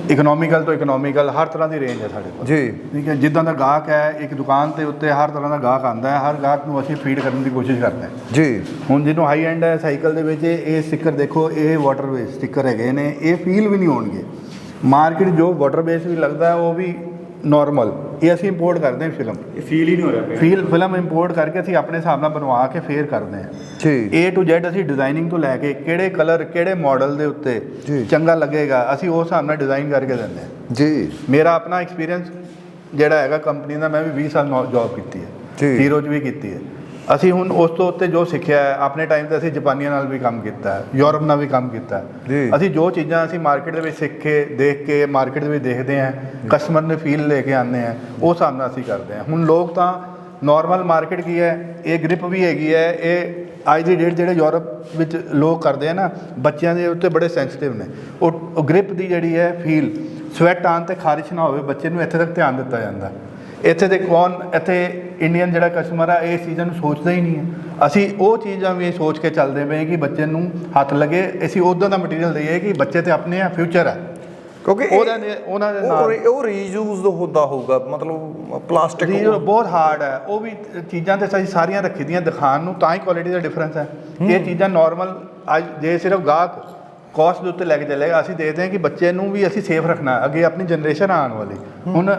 B: ਇਕਨੋਮਿਕਲ ਤੋਂ ਇਕਨੋਮਿਕਲ ਹਰ ਤਰ੍ਹਾਂ ਦੀ ਰੇਂਜ ਹੈ ਸਾਡੇ ਕੋਲ।
A: ਜੀ।
B: ਠੀਕ ਹੈ ਜਿੱਦਾਂ ਦਾ ਗਾਹਕ ਹੈ ਇੱਕ ਦੁਕਾਨ ਤੇ ਉੱਤੇ ਹਰ ਤਰ੍ਹਾਂ ਦਾ ਗਾਹਕ ਆਂਦਾ ਹੈ ਹਰ ਗਾਹਕ ਨੂੰ ਅਸੀਂ ਫੀਡ ਕਰਨ ਦੀ ਕੋਸ਼ਿਸ਼ ਕਰਦੇ ਹਾਂ।
A: ਜੀ।
B: ਹੁਣ ਜਿਹਨੂੰ ਹਾਈ ਐਂਡ ਹੈ ਸਾਈਕਲ ਦੇ ਵਿੱਚ ਇਹ ਸਟicker ਦੇਖੋ ਇਹ ਵਾਟਰ ਬੇਸ ਸਟicker ਹੈਗੇ ਨੇ ਇਹ ਫੀਲ ਵੀ ਨਹੀਂ ਹੋਣਗੇ। ਮਾਰਕੀਟ ਜੋ ਵਾਟਰ ਬੇਸ ਵੀ ਲੱਗਦਾ ਹੈ ਉਹ ਵੀ ਨਾਰਮਲ ਇਹ ਅਸੀਂ ਇੰਪੋਰਟ ਕਰਦੇ ਹਾਂ ਫਿਲਮ
D: ਇਹ ਫੀਲ ਹੀ ਨਹੀਂ ਹੋ ਰਿਹਾ
B: ਫੀਲ ਫਿਲਮ ਇੰਪੋਰਟ ਕਰਕੇ ਅਸੀਂ ਆਪਣੇ ਹਿਸਾਬ ਨਾਲ ਬਣਵਾ ਕੇ ਫੇਰ ਕਰਦੇ ਹਾਂ।
A: ਜੀ।
B: A to Z ਅਸੀਂ ਡਿਜ਼ਾਈਨਿੰਗ ਤੋਂ ਲੈ ਕੇ ਕਿਹੜੇ ਕਲਰ ਕਿਹੜੇ ਮਾਡਲ ਦੇ ਉੱਤੇ
A: ਜੀ।
B: ਚੰਗਾ ਲੱਗੇਗਾ ਅਸੀਂ ਉਸ ਹਿਸਾਬ ਨਾਲ ਡਿਜ਼ਾਈਨ ਕਰਕੇ ਦਿੰਦੇ ਹਾਂ।
A: ਜੀ।
B: ਮੇਰਾ ਆਪਣਾ ਐਕਸਪੀਰੀਅੰਸ ਜਿਹੜਾ ਹੈਗਾ ਕੰਪਨੀ ਦਾ ਮੈਂ ਵੀ 20 ਸਾਲ ਜੌਬ ਕੀਤੀ ਹੈ।
A: ਜੀ।
B: ਹੀਰੋ 'ਚ ਵੀ ਕੀਤੀ ਹੈ। ਅਸੀਂ ਹੁਣ ਉਸ ਤੋਂ ਉੱਤੇ ਜੋ ਸਿੱਖਿਆ ਹੈ ਆਪਣੇ ਟਾਈਮ ਤੇ ਅਸੀਂ ਜਾਪਾਨੀਆਂ ਨਾਲ ਵੀ ਕੰਮ ਕੀਤਾ ਹੈ ਯੂਰਪ ਨਾਲ ਵੀ ਕੰਮ ਕੀਤਾ ਹੈ। ਅਸੀਂ ਜੋ ਚੀਜ਼ਾਂ ਅਸੀਂ ਮਾਰਕੀਟ ਦੇ ਵਿੱਚ ਸਿੱਖ ਕੇ ਦੇਖ ਕੇ ਮਾਰਕੀਟ ਦੇ ਵਿੱਚ ਦੇਖਦੇ ਹਾਂ ਕਸਟਮਰ ਨੇ ਫੀਲ ਲੈ ਕੇ ਆਉਂਦੇ ਹਾਂ ਹਿਸਾਬ ਨਾਲ ਅਸੀਂ ਕਰਦੇ ਹਾਂ। ਹੁਣ ਲੋਕ ਤਾਂ ਨਾਰਮਲ ਮਾਰਕੀਟ ਕੀ ਹੈ ਇਹ ਗ੍ਰਿਪ ਵੀ ਹੈਗੀ ਹੈ ਇਹ ਅੱਜ ਦੀ ਡੇਟ ਜਿਹੜੇ ਯੂਰਪ ਵਿੱਚ ਲੋਕ ਕਰਦੇ ਆ ਨਾ ਬੱਚਿਆਂ ਦੇ ਉੱਤੇ ਬੜੇ ਸੈਂਸਿਟਿਵ ਨੇ। ਉਹ ਗ੍ਰਿਪ ਦੀ ਜਿਹੜੀ ਹੈ ਫੀਲ ਸਵੈਟ ਆਉਣ ਤੇ ਖਾਰਿਸ਼ ਨਾ ਹੋਵੇ ਬੱਚੇ ਨੂੰ ਇੱਥੇ ਤੱਕ ਧਿਆਨ ਦਿੱਤਾ ਜਾਂਦਾ। ਇੱਥੇ ਦੇ ਕੌਣ ਇੱਥੇ ਇੰਡੀਅਨ ਜਿਹੜਾ ਕਸਟਮਰ ਆ ਇਹ ਚੀਜ਼ਾਂ ਨੂੰ ਸੋਚਦਾ ਹੀ ਨਹੀਂ ਹੈ। ਅਸੀਂ ਉਹ ਚੀਜ਼ਾਂ ਵੀ ਸੋਚ ਕੇ ਚੱਲਦੇ ਪਏ ਕਿ ਬੱਚੇ ਨੂੰ ਹੱਥ ਲੱਗੇ। ਅਸੀਂ ਉਦਾਂ ਦਾ ਮਟੀਰੀਅਲ ਦਈਏ ਕਿ ਬੱਚੇ ਤੇ ਆਪਣੇ ਆ ਫਿਊਚਰ ਹੈ
A: ਕਿਉਂਕਿ
B: ਉਹਨਾਂ ਦੇ ਉਹਨਾਂ ਦੇ ਨਾਲ
A: ਉਹ ਰੀਯੂਜ਼ ਹੁੰਦਾ ਹੋਊਗਾ ਮਤਲਬ ਪਲਾਸਟਿਕ
B: ਜੀ ਉਹ ਬਹੁਤ ਹਾਰਡ ਹੈ ਉਹ ਵੀ ਚੀਜ਼ਾਂ ਤੇ ਅਸੀਂ ਸਾਰੀਆਂ ਰੱਖੀ ਦੀਆਂ ਦਿਖਾਣ ਨੂੰ ਤਾਂ ਹੀ ਕੁਆਲਿਟੀ ਦਾ ਡਿਫਰੈਂਸ ਹੈ। ਇਹ ਚੀਜ਼ਾਂ ਨਾਰਮਲ ਅੱਜ ਜੇ ਸਿਰਫ ਗਾਹਕ ਕਾਸਟ ਦੇ ਉੱਤੇ ਲੈ ਕੇ ਚੱਲੇਗਾ ਅਸੀਂ ਦੇਖਦੇ ਹਾਂ ਕਿ ਬੱਚੇ ਨੂੰ ਵੀ ਅਸੀਂ ਸੇਫ ਰੱਖਣਾ। ਅੱਗੇ ਆਪਣੀ ਜਨਰੇਸ਼ਨ ਆਉਣ ਵਾਲੀ। ਹੁਣ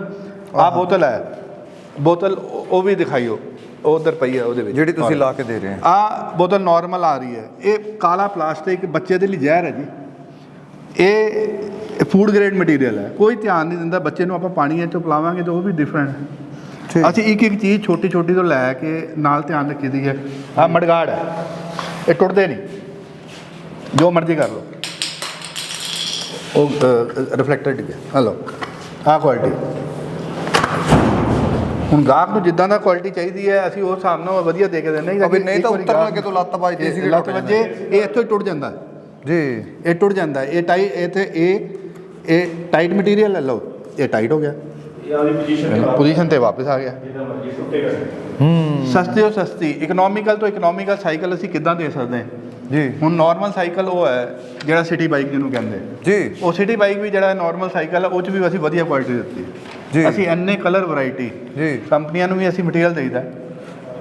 B: ਆਹ ਬੋਤਲ ਹੈ। ਬੋਤਲ ਉਹ ਵੀ ਦਿਖਾਈਓ। ਉਹ ਉਧਰ ਪਈ ਹੈ ਉਹਦੇ ਵਿੱਚ।
A: ਜਿਹੜੀ ਤੁਸੀਂ ਲਾ ਕੇ ਦੇ ਰਹੇ ਹੋ।
B: ਆ ਬੋਤਲ ਨਾਰਮਲ ਆ ਰਹੀ ਹੈ। ਇਹ ਕਾਲਾ ਪਲਾਸਟਿਕ ਬੱਚੇ ਦੇ ਲਈ ਜ਼ਹਿਰ ਹੈ ਜੀ। ਇਹ ਫੂਡ ਗ੍ਰੇਡ ਮਟੀਰੀਅਲ ਹੈ। ਕੋਈ ਧਿਆਨ ਨਹੀਂ ਦਿੰਦਾ। ਬੱਚੇ ਨੂੰ ਆਪਾਂ ਪਾਣੀ ਇਹ ਚੋਂ ਪਿਲਾਵਾਂਗੇ ਤਾਂ ਉਹ ਵੀ ਡਿਫਰੈਂਟ ਹੈ।
A: ਠੀਕ।
B: ਅਸੀਂ ਇੱਕ ਇੱਕ ਚੀਜ਼ ਛੋਟੀ ਛੋਟੀ ਤੋਂ ਲੈ ਕੇ ਨਾਲ ਧਿਆਨ ਰੱਖੀ ਦੀ ਹੈ। ਆ ਮੜਗਾੜ ਹੈ। ਇਹ ਟੁੱਟਦੇ ਨਹੀਂ। ਜੋ ਮਰਜ਼ੀ ਕਰ ਲਓ। ਉਹ ਰਿਫਲੈਕਟਰ ਡਿੱਗਿਆ ਹਲੋ ਆਹ ਕੁਆਲਿਟੀ ਹੁਣ ਗਾਹਕ ਨੂੰ ਜਿੱਦਾਂ ਦਾ ਕੁਆਲਿਟੀ ਚਾਹੀਦੀ ਹੈ ਅਸੀਂ ਉਸ ਹਿਸਾਬ ਨਾਲ ਵਧੀਆ ਦੇ ਕੇ ਦਿੰਦੇ ਹਾਂ।
A: ਅਬੇ ਨਹੀਂ ਤਾਂ
B: ਗਾਹਕ-
A: ਲੱਗੇ ਤੋਂ ਲੱਤ ਵੱਜਦੀ
B: ਇਹ
A: ਸੀਗੀ,
B: ਲੱਤ ਵੱਜੇ। ਇਹ ਇੱਥੋਂ ਹੀ ਟੁੱਟ ਜਾਂਦਾ। ਹੈ।
A: ਜੀ।
B: ਇਹ ਟੁੱਟ ਜਾਂਦਾ। ਹੈ। ਇਹ ਟਾਈ ਇਹ ਤੇ ਇਹ ਇਹ ਟਾਈਟ ਮਟੀਰੀਅਲ ਲੈ ਲਓ। ਇਹ ਟਾਈਟ ਹੋ ਗਿਆ। ਪੋਜੀਸ਼ਨ ਤੇ ਵਾਪਸ ਆ ਗਿਆ।
A: ਹੂੰ।
B: ਸਸਤੇ ਤੋਂ ਸਸਤੀ। ਇਕਨੋਮਿਕਲ ਤੋਂ ਇਕਨੋਮਿਕਲ ਸਾਈਕਲ ਅਸੀਂ ਕਿੱਦਾਂ ਦੇ ਸਕਦੇ ਹਾਂ?
A: ਜੀ।
B: ਹੁਣ ਨਾਰਮਲ ਸਾਈਕਲ ਉਹ ਹੈ ਜਿਹੜਾ ਸਿਟੀ ਬਾਈਕ ਜਿਹਨੂੰ ਕਹਿੰਦੇ।
A: ਜੀ।
B: ਉਹ ਸਿਟੀ ਬਾਈਕ ਵੀ ਜਿਹੜਾ ਨਾਰਮਲ ਸਾਈਕਲ ਹੈ ਉਹ 'ਚ ਵੀ ਅਸੀਂ ਵਧੀਆ ਕੁਆਲਿਟੀ ਦਿੱਤੀ
A: ਜੀ।
B: ਅਸੀਂ ਇੰਨੇ ਕਲਰ ਵੈਰਾਈਟੀ
A: ਜੀ।
B: ਕੰਪਨੀਆਂ ਨੂੰ ਵੀ ਅਸੀਂ ਮਟੀਰੀਅਲ ਦੇਈਦਾ।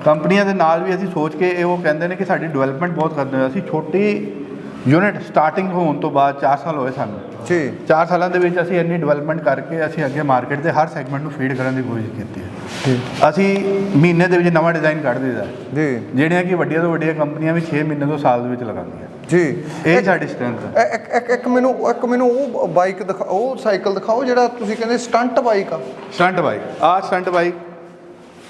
B: ਕੰਪਨੀਆਂ ਦੇ ਨਾਲ ਵੀ ਅਸੀਂ ਸੋਚ ਕੇ ਇਹ ਉਹ ਕਹਿੰਦੇ ਨੇ ਕਿ ਸਾਡੀ ਡਿਵੈਲਪਮੈਂਟ ਬਹੁਤ ਕਰਦੇ ਹਾਂ ਅਸੀਂ ਛੋਟੀ ਯੂਨਿਟ ਸਟਾਰਟਿੰਗ ਹੋਣ ਤੋਂ ਬਾਅਦ 4 ਸਾਲ ਹੋਏ ਸਾਨੂੰ।
A: ਜੀ।
B: 4 ਸਾਲਾਂ ਦੇ ਵਿੱਚ ਅਸੀਂ ਇੰਨੀ ਡਿਵੈਲਪਮੈਂਟ ਕਰਕੇ ਅਸੀਂ ਅੱਗੇ ਮਾਰਕੀਟ ਦੇ ਹਰ ਸੈਗਮੈਂਟ ਨੂੰ ਫੀਡ ਕਰਨ ਦੀ ਕੋਸ਼ਿਸ਼ ਕੀਤੀ ਹੈ। ਅਸੀਂ ਮਹੀਨੇ ਦੇ ਵਿੱਚ ਨਵਾਂ ਡਿਜ਼ਾਈਨ ਕੱਢ ਦਿੰਦਾ
A: ਜੀ।
B: ਜਿਹੜੀਆਂ ਕਿ ਵੱਡੀਆਂ ਤੋਂ ਵੱਡੀਆਂ ਕੰਪਨੀਆਂ ਵੀ 6 ਮਹੀਨੇ ਤੋਂ ਸਾਲ ਦੇ ਵਿੱਚ ਲਗਾਉਂਦੀਆਂ।
A: ਜੀ।
B: ਇਹ ਸਾਡੀ ਸਟਰੈਂਥ ਹੈ
A: ਇੱਕ ਇੱਕ ਇੱਕ ਮੈਨੂੰ ਇੱਕ ਮੈਨੂੰ ਉਹ ਬਾਈਕ ਦਿਖਾ ਉਹ ਸਾਈਕਲ ਦਿਖਾਓ ਜਿਹੜਾ ਤੁਸੀਂ ਕਹਿੰਦੇ ਸਟੰਟ ਬਾਈਕ ਆ।
B: ਸਟੰਟ ਬਾਈਕ ਆਹ ਸਟੰਟ ਬਾਈਕ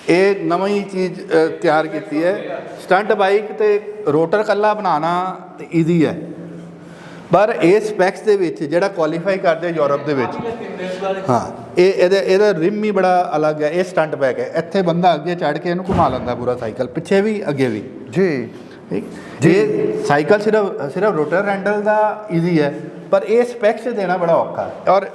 B: ਇਹ ਨਵੀਂ ਚੀਜ਼ ਤਿਆਰ ਕੀਤੀ ਹੈ। ਸਟੰਟ ਬਾਈਕ ਤੇ ਰੋਟਰ ਕੱਲਾ ਬਣਾਉਣਾ ਤੇ ਈਜ਼ੀ ਹੈ। ਪਰ ਇਹ ਸਪੈਕਸ ਦੇ ਵਿੱਚ ਜਿਹੜਾ ਕੁਆਲੀਫਾਈ ਕਰਦੇ ਆ ਯੂਰਪ ਦੇ ਵਿੱਚ ਹਾਂ ਇਹ ਇਹਦਾ ਇਹਦਾ ਰਿਮ ਹੀ ਬੜਾ ਅਲੱਗ ਹੈ। ਇਹ ਸਟੰਟ ਬਾਈਕ ਹੈ। ਇੱਥੇ ਬੰਦਾ ਅੱਗੇ ਚੜ ਕੇ ਇਹਨੂੰ ਘੁਮਾ ਲੈਂਦਾ ਪੂਰਾ ਸਾਈਕਲ ਪਿੱਛੇ ਵੀ ਅੱਗੇ ਵੀ।
A: ਜੀ।
B: ਠੀਕ? ਇਹ ਸਾਈਕਲ ਸਿਰਫ ਸਿਰਫ ਰੋਟਰ ਹੈਂਡਲ ਦਾ ਈਜ਼ੀ ਹੈ ਪਰ ਇਹ ਸਪੈਕਸ ਦੇਣਾ ਬੜਾ ਔਖਾ ਹੈ। ਔਰ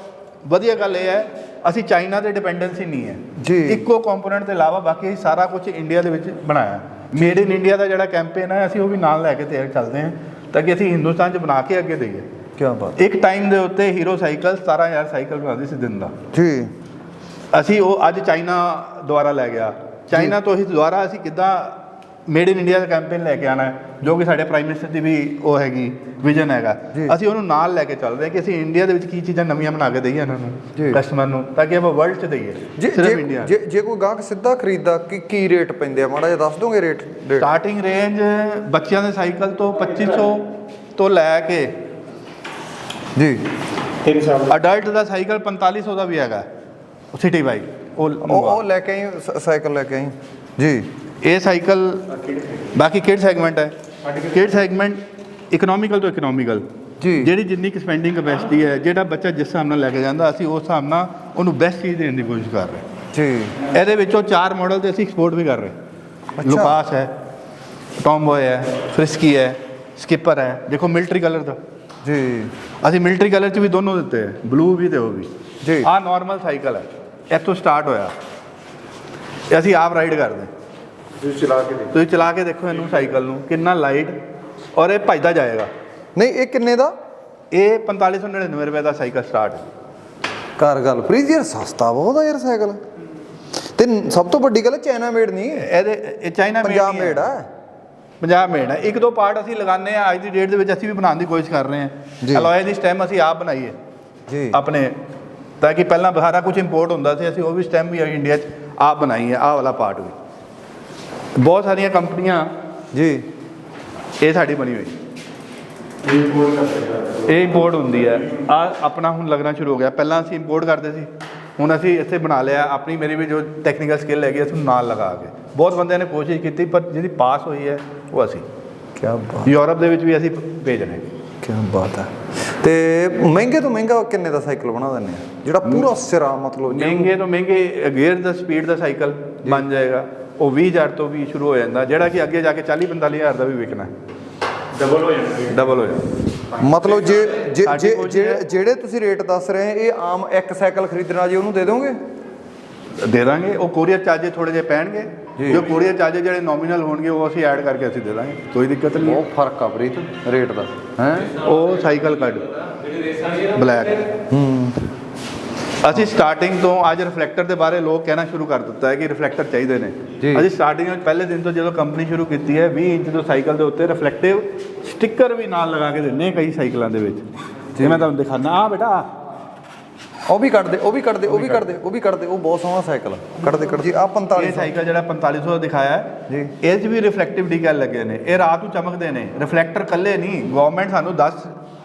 B: ਵਧੀਆ ਗੱਲ ਇਹ ਹੈ ਅਸੀਂ ਚਾਈਨਾ ਤੇ ਡਿਪੈਂਡੈਂਸੀ ਨਹੀਂ ਹੈ।
A: ਜੀ।
B: ਇੱਕੋ ਕੰਪੋਨੈਂਟ ਦੇ ਇਲਾਵਾ ਬਾਕੀ ਸਾਰਾ ਕੁਝ ਇੰਡੀਆ ਦੇ ਵਿੱਚ ਬਣਾਇਆ ਮੇਡ ਇਨ ਇੰਡੀਆ ਦਾ ਜਿਹੜਾ ਕੈਂਪੇਨ ਹੈ ਅਸੀਂ ਉਹ ਵੀ ਨਾਲ ਲੈ ਕੇ ਤੇ ਚੱਲਦੇ ਹਾਂ ਤਾਂ ਕਿ ਅਸੀਂ ਹਿੰਦੁਸਤਾਨ 'ਚ ਬਣਾ ਕੇ ਅੱਗੇ ਦੇਈਏ।
A: ਕੀ ਬਾਤ
B: ਇੱਕ ਟਾਈਮ ਦੇ ਉੱਤੇ ਹੀਰੋ ਸਾਈਕਲ 17000 ਸਾਈਕਲ ਬਣਾਉਂਦੀ ਸੀ ਦਿਨ ਦਾ।
A: ਜੀ।
B: ਅਸੀਂ ਉਹ ਅੱਜ ਚਾਈਨਾ ਦੁਆਰਾ ਲੈ ਗਿਆ। ਚਾਈਨਾ ਤੋਂ ਅਸੀਂ ਦੁਆਰਾ ਅਸੀਂ ਕਿੱਦਾਂ ਮੇਡ ਇਨ ਇੰਡੀਆ ਦਾ ਕੈਂਪੇਨ ਲੈ ਕੇ ਆਣਾ ਹੈ ਜੋ ਕਿ ਸਾਡੇ ਪ੍ਰਾਈਮ ਮਿਨਿਸਟਰ ਦੀ ਵੀ ਉਹ ਹੈਗੀ ਵਿਜ਼ਨ ਹੈਗਾ।
A: ਜੀ।
B: ਅਸੀਂ ਉਹਨੂੰ ਨਾਲ ਲੈ ਕੇ ਚੱਲ ਰਹੇ ਹਾਂ ਕਿ ਅਸੀਂ ਇੰਡੀਆ ਦੇ ਵਿੱਚ ਕੀ ਚੀਜ਼ਾਂ ਨਵੀਆਂ ਬਣਾ ਕੇ ਦਈਏ ਇਹਨਾਂ। ਨੂੰ ਕਸਟਮਰ ਨੂੰ ਤਾਂ ਕਿ ਆਪਾਂ ਵਰਲਡ 'ਚ ਦਈਏ
A: ਜੇ
B: ਸਿਰਫ
A: ਜੇ-
B: ਇੰਡੀਆ
A: ਜੇ ਜੇ ਕੋਈ ਗਾਹਕ ਸਿੱਧਾ ਖਰੀਦਦਾ ਕੀ ਕੀ ਰੇਟ ਪੈਂਦੇ ਆ? ਮਾੜਾ ਜਿਹਾ ਦੱਸ ਦੋਗੇ ਰੇਟ ਰੇਟ
B: ਸਟਾਰਟਿੰਗ ਰੇਂਜ ਬੱਚਿਆਂ ਦੇ ਸਾਈਕਲ ਤੋਂ 2500 ਤੋਂ ਲੈ ਕੇ
A: ਜੀ।
B: ਅਡਲਟ ਦਾ। ਸਾਈਕਲ 4500 ਦਾ ਵੀ ਹੈਗਾ ਸਿਟੀ ਬਾਈਕ ਉਹ
A: ਲੈ ਕੇ ਆਈ ਸਾਈਕਲ ਲੈ ਕੇ ਆਈ। ਜੀ।
B: ਇਹ ਸਾਈਕਲ ਬਾਕੀ ਕਿਹੜ ਸੈਗਮੈਂਟ ਹੈ? ਕਿਹੜ ਸੈਗਮੈਂਟ ਇਕਨੋਮਿਕਲ ਤੋਂ ਇਕਨੋਮਿਕਲ
A: ਜੀ।
B: ਜਿਹੜੀ ਜਿੰਨੀ ਕਿ ਸਪੈਂਡਿੰਗ ਕਪੈਸਿਟੀ ਹੈ ਜਿਹੜਾ ਬੱਚਾ ਜਿਸ ਹਿਸਾਬ ਨਾਲ ਲੈ ਕੇ ਜਾਂਦਾ ਅਸੀਂ ਉਸ ਹਿਸਾਬ ਨਾਲ ਉਹਨੂੰ ਬੈਸਟ ਚੀਜ਼ ਦੇਣ ਦੀ ਕੋਸ਼ਿਸ਼ ਕਰ ਰਹੇ
A: ਜੀ।
B: ਇਹਦੇ ਵਿੱਚੋਂ ਚਾਰ ਮਾਡਲ ਤੇ ਅਸੀਂ ਐਕਸਪੋਰਟ ਵੀ ਕਰ ਰਹੇ। ਲੁਕਾਸ ਹੈ ਟੌਮਬੋਏ ਹੈ ਫ੍ਰਿਸਕੀ ਹੈ ਸਕਿਪਰ ਹੈ। ਦੇਖੋ ਮਿਲਟਰੀ ਕਲਰ ਦਾ।
A: ਜੀ।
B: ਅਸੀਂ ਮਿਲਟਰੀ ਕਲਰ ਚ ਵੀ ਦੋਨੋਂ ਦਿੱਤੇ ਹੈ। ਬਲੂ ਵੀ ਤੇ ਉਹ ਵੀ।
A: ਜੀ।
B: ਆਹ ਨਾਰਮਲ ਸਾਈਕਲ ਹੈ। ਇੱਥੋਂ ਸਟਾਰਟ ਹੋਇਆ। ਅਸੀਂ ਆਪ ਰਾਈਡ ਕਰਦੇ।
D: ਤੁਸੀਂ ਚਲਾ ਕੇ ਦੇਖੋ।
B: ਤੁਸੀਂ ਚਲਾ ਕੇ ਦੇਖੋ ਇਹਨੂੰ ਸਾਈਕਲ ਨੂੰ ਕਿੰਨਾ ਲਾਈਟ ਔਰ ਇਹ ਭੱਜਦਾ ਜਾਏਗਾ।
A: ਨਹੀਂ ਇਹ ਕਿੰਨੇ ਦਾ?
B: ਇਹ 4599 ਰੁਪਏ ਦਾ ਸਾਈਕਲ ਸਟਾਰਟ ਹੈ।
A: ਕਰ ਗੱਲ ਪ੍ਰੀਤ ਯਾਰ ਸਸਤਾ ਬਹੁਤ ਆ ਯਾਰ ਸਾਈਕਲ। ਤੇ ਸਭ ਤੋਂ ਵੱਡੀ ਗੱਲ ਹੈ ਚਾਈਨਾ ਮੇਡ ਨਹੀਂ
B: ਇਹਦੇ ਇਹ ਚਾਈਨਾ
A: ਪੰਜਾਬ ਮੇਡ ਆ।
B: ਪੰਜਾਬ ਮੇਡ ਹੈ ਇੱਕ ਦੋ ਪਾਰਟ ਅਸੀਂ ਲਗਾਉਂਦੇ ਆ ਅੱਜ ਦੀ ਡੇਟ ਦੇ ਵਿੱਚ ਅਸੀਂ ਵੀ ਬਣਾਉਣ ਦੀ ਕੋਸ਼ਿਸ਼ ਕਰ ਰਹੇ। ਹਾਂ। ਅਲੋਏ ਦੀ ਸਟੈਮ ਅਸੀਂ ਆਪ ਬਣਾਈਏ।
A: ਜੀ।
B: ਆਪਣੇ ਤਾਂ ਕਿ ਪਹਿਲਾਂ ਸਾਰਾ ਕੁਝ ਇੰਪੋਰਟ ਹੁੰਦਾ ਸੀ ਅਸੀਂ ਉਹ ਵੀ ਸਟੈਮ ਵੀ ਇੰਡੀਆ 'ਚ ਆਪ ਬਣਾਈ ਹੈ ਆਹ ਵਾਲਾ ਪਾਰਟ ਵੀ। ਬਹੁਤ ਸਾਰੀਆਂ ਕੰਪਨੀਆਂ
A: ਜੀ
B: ਇਹ ਸਾਡੀ ਬਣੀ ਹੋਈ। ਇਹ ਇੰਪੋਰਟ ਹੁੰਦੀ ਹੈ। ਆ ਆਪਣਾ ਹੁਣ ਲੱਗਣਾ ਸ਼ੁਰੂ ਹੋ ਗਿਆ। ਪਹਿਲਾਂ ਅਸੀਂ ਇੰਪੋਰਟ ਕਰਦੇ ਸੀ। ਹੁਣ ਅਸੀਂ ਇੱਥੇ ਬਣਾ ਲਿਆ। ਆਪਣੀ ਮੇਰੀ ਵੀ ਜੋ ਟੈਕਨੀਕਲ ਸਕਿੱਲ ਹੈਗੀ ਅਸੀਂ ਨਾਲ ਲਗਾ ਕੇ। ਬਹੁਤ ਬੰਦਿਆਂ ਨੇ ਕੋਸ਼ਿਸ਼ ਕੀਤੀ ਪਰ ਜਿਹਦੀ ਪਾਸ ਹੋਈ ਹੈ ਉਹ ਅਸੀਂ।
A: ਕੀ ਬਾਤ।
B: ਯੂਰਪ ਦੇ ਵਿੱਚ ਵੀ ਅਸੀਂ ਭੇਜਣੇ
A: ਕੀ ਬਾਤ ਹੈ। ਤੇ ਮਹਿੰਗੇ ਤੋਂ ਮਹਿੰਗਾ ਕਿੰਨੇ ਦਾ ਸਾਈਕਲ ਬਣਾ ਦਿੰਦੇ ਆ? ਜਿਹੜਾ ਪੂਰਾ ਸਿਰਾ ਮਤਲਬ
B: ਮਹਿੰਗੇ ਤੋਂ ਮਹਿੰਗੇ ਗੇਅਰ ਦਾ ਸਪੀਡ ਦਾ ਸਾਈਕਲ ਬਣ ਜਾਏਗਾ। ਉਹ 20000 ਤੋਂ ਵੀ ਸ਼ੁਰੂ ਹੋ ਜਾਂਦਾ ਜਿਹੜਾ ਕਿ ਅੱਗੇ ਜਾ ਕੇ 40 45000 ਦਾ ਵੀ ਵਿਕਣਾ।
D: ਡਬਲ ਹੋ ਜਾਂਦਾ।
B: ਡਬਲ ਹੋ ਜਾਂਦਾ।
A: ਮਤਲਬ ਜੇ ਜੇ ਜਿਹੜੇ ਤੁਸੀਂ ਰੇਟ ਦੱਸ ਰਹੇ ਇਹ ਆਮ ਇੱਕ ਸਾਈਕਲ ਖਰੀਦਣਾ ਜੇ ਉਹਨੂੰ ਦੇ ਦੋਗੇ?
B: ਦੇ ਦਾਂਗੇ ਉਹ ਕੋਰੀਅਰ ਚਾਰਜੇ ਥੋੜੇ ਜੇ ਪੈਣਗੇ।
A: ਜੋ।
B: ਕੋਰੀਅਰ ਚਾਰਜੇ ਜਿਹੜੇ ਨੋਮੀਨਲ ਹੋਣਗੇ ਉਹ ਅਸੀਂ ਐਡ ਕਰਕੇ ਅਸੀਂ ਦੇ ਦਾਂਗੇ। ਕੋਈ ਦਿੱਕਤ ਨਹੀਂ।
A: ਉਹ ਫ਼ਰਕ ਆ ਪ੍ਰੀਤ ਰੇਟ ਦਾ। ਹੈ?
B: ਉਹ ਸਾਈਕਲ ਕੱਢ। ਬਲੈਕ
A: ਹੂੰ।
B: ਅਸੀਂ ਸਟਾਰਟਿੰਗ ਤੋਂ ਅੱਜ ਰਿਫਲੈਕਟਰ ਦੇ ਬਾਰੇ ਲੋਕ ਕਹਿਣਾ ਸ਼ੁਰੂ ਕਰ ਦਿੱਤਾ ਹੈ ਕਿ ਰਿਫਲੈਕਟਰ ਚਾਹੀਦੇ ਨੇ। ਅਸੀਂ ਸਟਾਰਟਿੰਗ ਵਿੱਚ ਪਹਿਲੇ ਦਿਨ ਤੋਂ ਜਦੋਂ ਕੰਪਨੀ ਸ਼ੁਰੂ ਕੀਤੀ ਹੈ 20 ਇੰਚ ਤੋਂ ਸਾਈਕਲ ਦੇ ਉੱਤੇ ਰਿਫਲੈਕਟਿਵ ਸਟicker ਵੀ ਨਾਲ ਲਗਾ ਕੇ ਦਿੰਨੇ ਕਈ ਸਾਈਕਲਾਂ ਦੇ ਵਿੱਚ ਜੇ ਮੈਂ ਤੁਹਾਨੂੰ ਦਿਖਾਣਾ ਆ ਬੇਟਾ।
A: ਉਹ ਵੀ ਕੱਢ ਦੇ ਉਹ ਵੀ ਕੱਢ ਦੇ ਉਹ ਵੀ ਕੱਢ ਦੇ ਉਹ ਵੀ ਕੱਢ ਦੇ ਉਹ ਬਹੁਤ ਸੋਹਣਾ ਸਾਈਕਲ ਆ। ਕੱਢ ਦੇ ਕੱਢ ਜੀ ਆ
B: ਇਹ
A: 45
B: ਸਾਈਕਲ ਜਿਹੜਾ 4500 ਦਾ ਦਿਖਾਇਆ ਹੈ
A: ਜੀ।
B: ਇਹ 'ਚ ਵੀ ਰਿਫਲੈਕਟਿਵ ਡੀਕੈਲ ਲੱਗੇ ਨੇ ਇਹ ਰਾਤ ਨੂੰ ਚਮਕਦੇ ਨੇ ਰਿਫਲੈਕਟਰ ਕੱਲੇ ਨਹੀਂ ਗਵਰਨਮੈਂਟ ਸਾਨੂੰ 10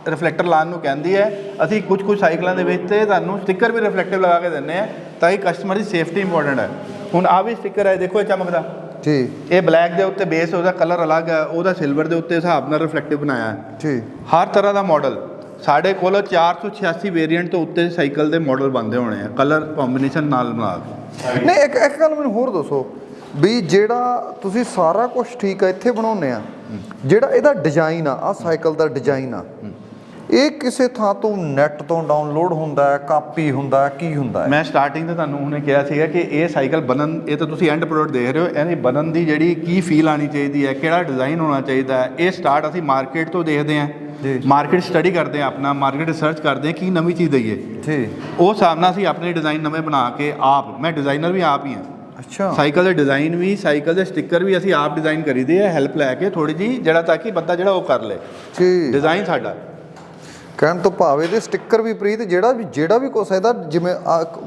B: ਰਿਫਲੈਕਟਰ ਲਾਉਣ ਨੂੰ ਕਹਿੰਦੀ ਹੈ। ਅਸੀਂ ਕੁਝ ਕੁਝ ਸਾਈਕਲਾਂ ਦੇ ਵਿੱਚ ਤੇ ਤੁਹਾਨੂੰ ਸਟicker ਵੀ ਰਿਫਲੈਕਟਿਵ ਲਗਾ ਕੇ ਦਿੰਨੇ ਆ ਤਾਂ ਕਿ ਕਸਟਮਰ ਦੀ ਸੇਫਟੀ ਇੰਪੋਰਟੈਂਟ ਹੈ। ਹੁਣ ਆ ਵੀ ਸਟicker ਹੈ ਦੇਖੋ ਇਹ ਚਮਕਦਾ
A: ਜੀ।
B: ਇਹ ਬਲੈਕ ਦੇ ਉੱਤੇ ਬੇਸ ਉਹਦਾ ਕਲਰ ਅਲੱਗ ਹੈ ਉਹਦਾ ਸਿਲਵਰ ਦੇ ਉੱਤੇ ਹਿਸਾਬ ਨਾਲ ਰਿਫਲੈਕਟਿਵ ਬਣਾਇਆ ਹੈ।
A: ਜੀ।
B: ਹਰ ਤਰ੍ਹਾਂ ਦਾ ਮਾਡਲ ਸਾਡੇ ਕੋਲ 486 ਵੇਰੀਐਂਟ ਤੋਂ ਉੱਤੇ ਸਾਈਕਲ ਦੇ ਮਾਡਲ ਬਣਦੇ ਹੋਣੇ ਆ ਕਲਰ ਕੰਬੀਨੇਸ਼ਨ ਨਾਲ ਬਣਾ ਕੇ।
A: ਨਹੀਂ ਇੱਕ ਇੱਕ ਗੱਲ ਮੈਨੂੰ ਹੋਰ ਦੱਸੋ ਵੀ ਜਿਹੜਾ ਤੁਸੀਂ ਸਾਰਾ ਕੁਝ ਠੀਕ ਆ ਇੱਥੇ ਬਣਾਉਨੇ ਆ ਜਿਹੜਾ ਇਹਦਾ ਡਿਜ਼ਾਈਨ ਆ ਆ ਸਾਈਕਲ ਦਾ ਡਿਜ਼ਾਈਨ ਆ ਇਹ ਕਿਸੇ ਥਾਂ ਤੋਂ ਨੈਟ ਤੋਂ ਡਾਊਨਲੋਡ ਹੁੰਦਾ ਹੈ ਕਾਪੀ ਹੁੰਦਾ ਹੈ ਕੀ ਹੁੰਦਾ ਹੈ?
B: ਮੈਂ ਸਟਾਰਟਿੰਗ ਤੇ ਤੁਹਾਨੂੰ ਹੁਣੇ ਕਿਹਾ ਸੀਗਾ ਕਿ ਇਹ ਸਾਈਕਲ ਬਣਨ ਇਹ ਤਾਂ ਤੁਸੀਂ ਐਂਡ ਪ੍ਰੋਡਕਟ ਦੇਖ ਰਹੇ ਹੋ ਇਹਦੀ ਬਣਨ ਦੀ ਜਿਹੜੀ ਕੀ ਫੀਲ ਆਣੀ ਚਾਹੀਦੀ ਹੈ ਕਿਹੜਾ ਡਿਜ਼ਾਈਨ ਹੋਣਾ ਚਾਹੀਦਾ ਹੈ ਇਹ ਸਟਾਰਟ ਅਸੀਂ ਮਾਰਕੀਟ ਤੋਂ ਦੇਖਦੇ ਹਾਂ।
A: ਜੀ।
B: ਮਾਰਕੀਟ ਸਟੱਡੀ ਕਰਦੇ ਹਾਂ ਆਪਣਾ ਮਾਰਕੀਟ ਰਿਸਰਚ ਕਰਦੇ ਹਾਂ ਕੀ ਨਵੀਂ ਚੀਜ਼ ਦਈਏ।
A: ਜੀ।
B: ਉਹ ਹਿਸਾਬ ਨਾਲ ਅਸੀਂ ਆਪਣੇ ਡਿਜ਼ਾਈਨ ਨਵੇਂ ਬਣਾ ਕੇ ਆਪ ਮੈਂ ਡਿਜ਼ਾਈਨਰ ਵੀ ਆਪ ਹੀ ਹਾਂ।
A: ਅੱਛਾ।
B: ਸਾਈਕਲ ਦੇ ਡਿਜ਼ਾਈਨ ਵੀ ਸਾਈਕਲ ਦੇ ਸਟicker ਵੀ ਅਸੀਂ ਆਪ ਡਿਜ਼ਾਈਨ ਕਰੀਦੇ ਆ ਹੈਲਪ ਲੈ ਕੇ ਥੋੜੀ ਜੀ ਜਿਹੜਾ ਤਾਂ ਕਿ ਬੰਦਾ ਜਿਹੜਾ ਉਹ ਕਰ ਲੇ।
A: ਜੀ।
B: ਡਿਜ਼ਾਈਨ ਸਾਡਾ।
A: ਕਹਿਣ ਤੋਂ ਭਾਵ ਇਹਦੇ ਸਟicker ਵੀ ਪ੍ਰੀਤ ਜਿਹੜਾ ਵੀ ਜਿਹੜਾ ਵੀ ਕੁਛ ਇਹਦਾ ਜਿਵੇਂ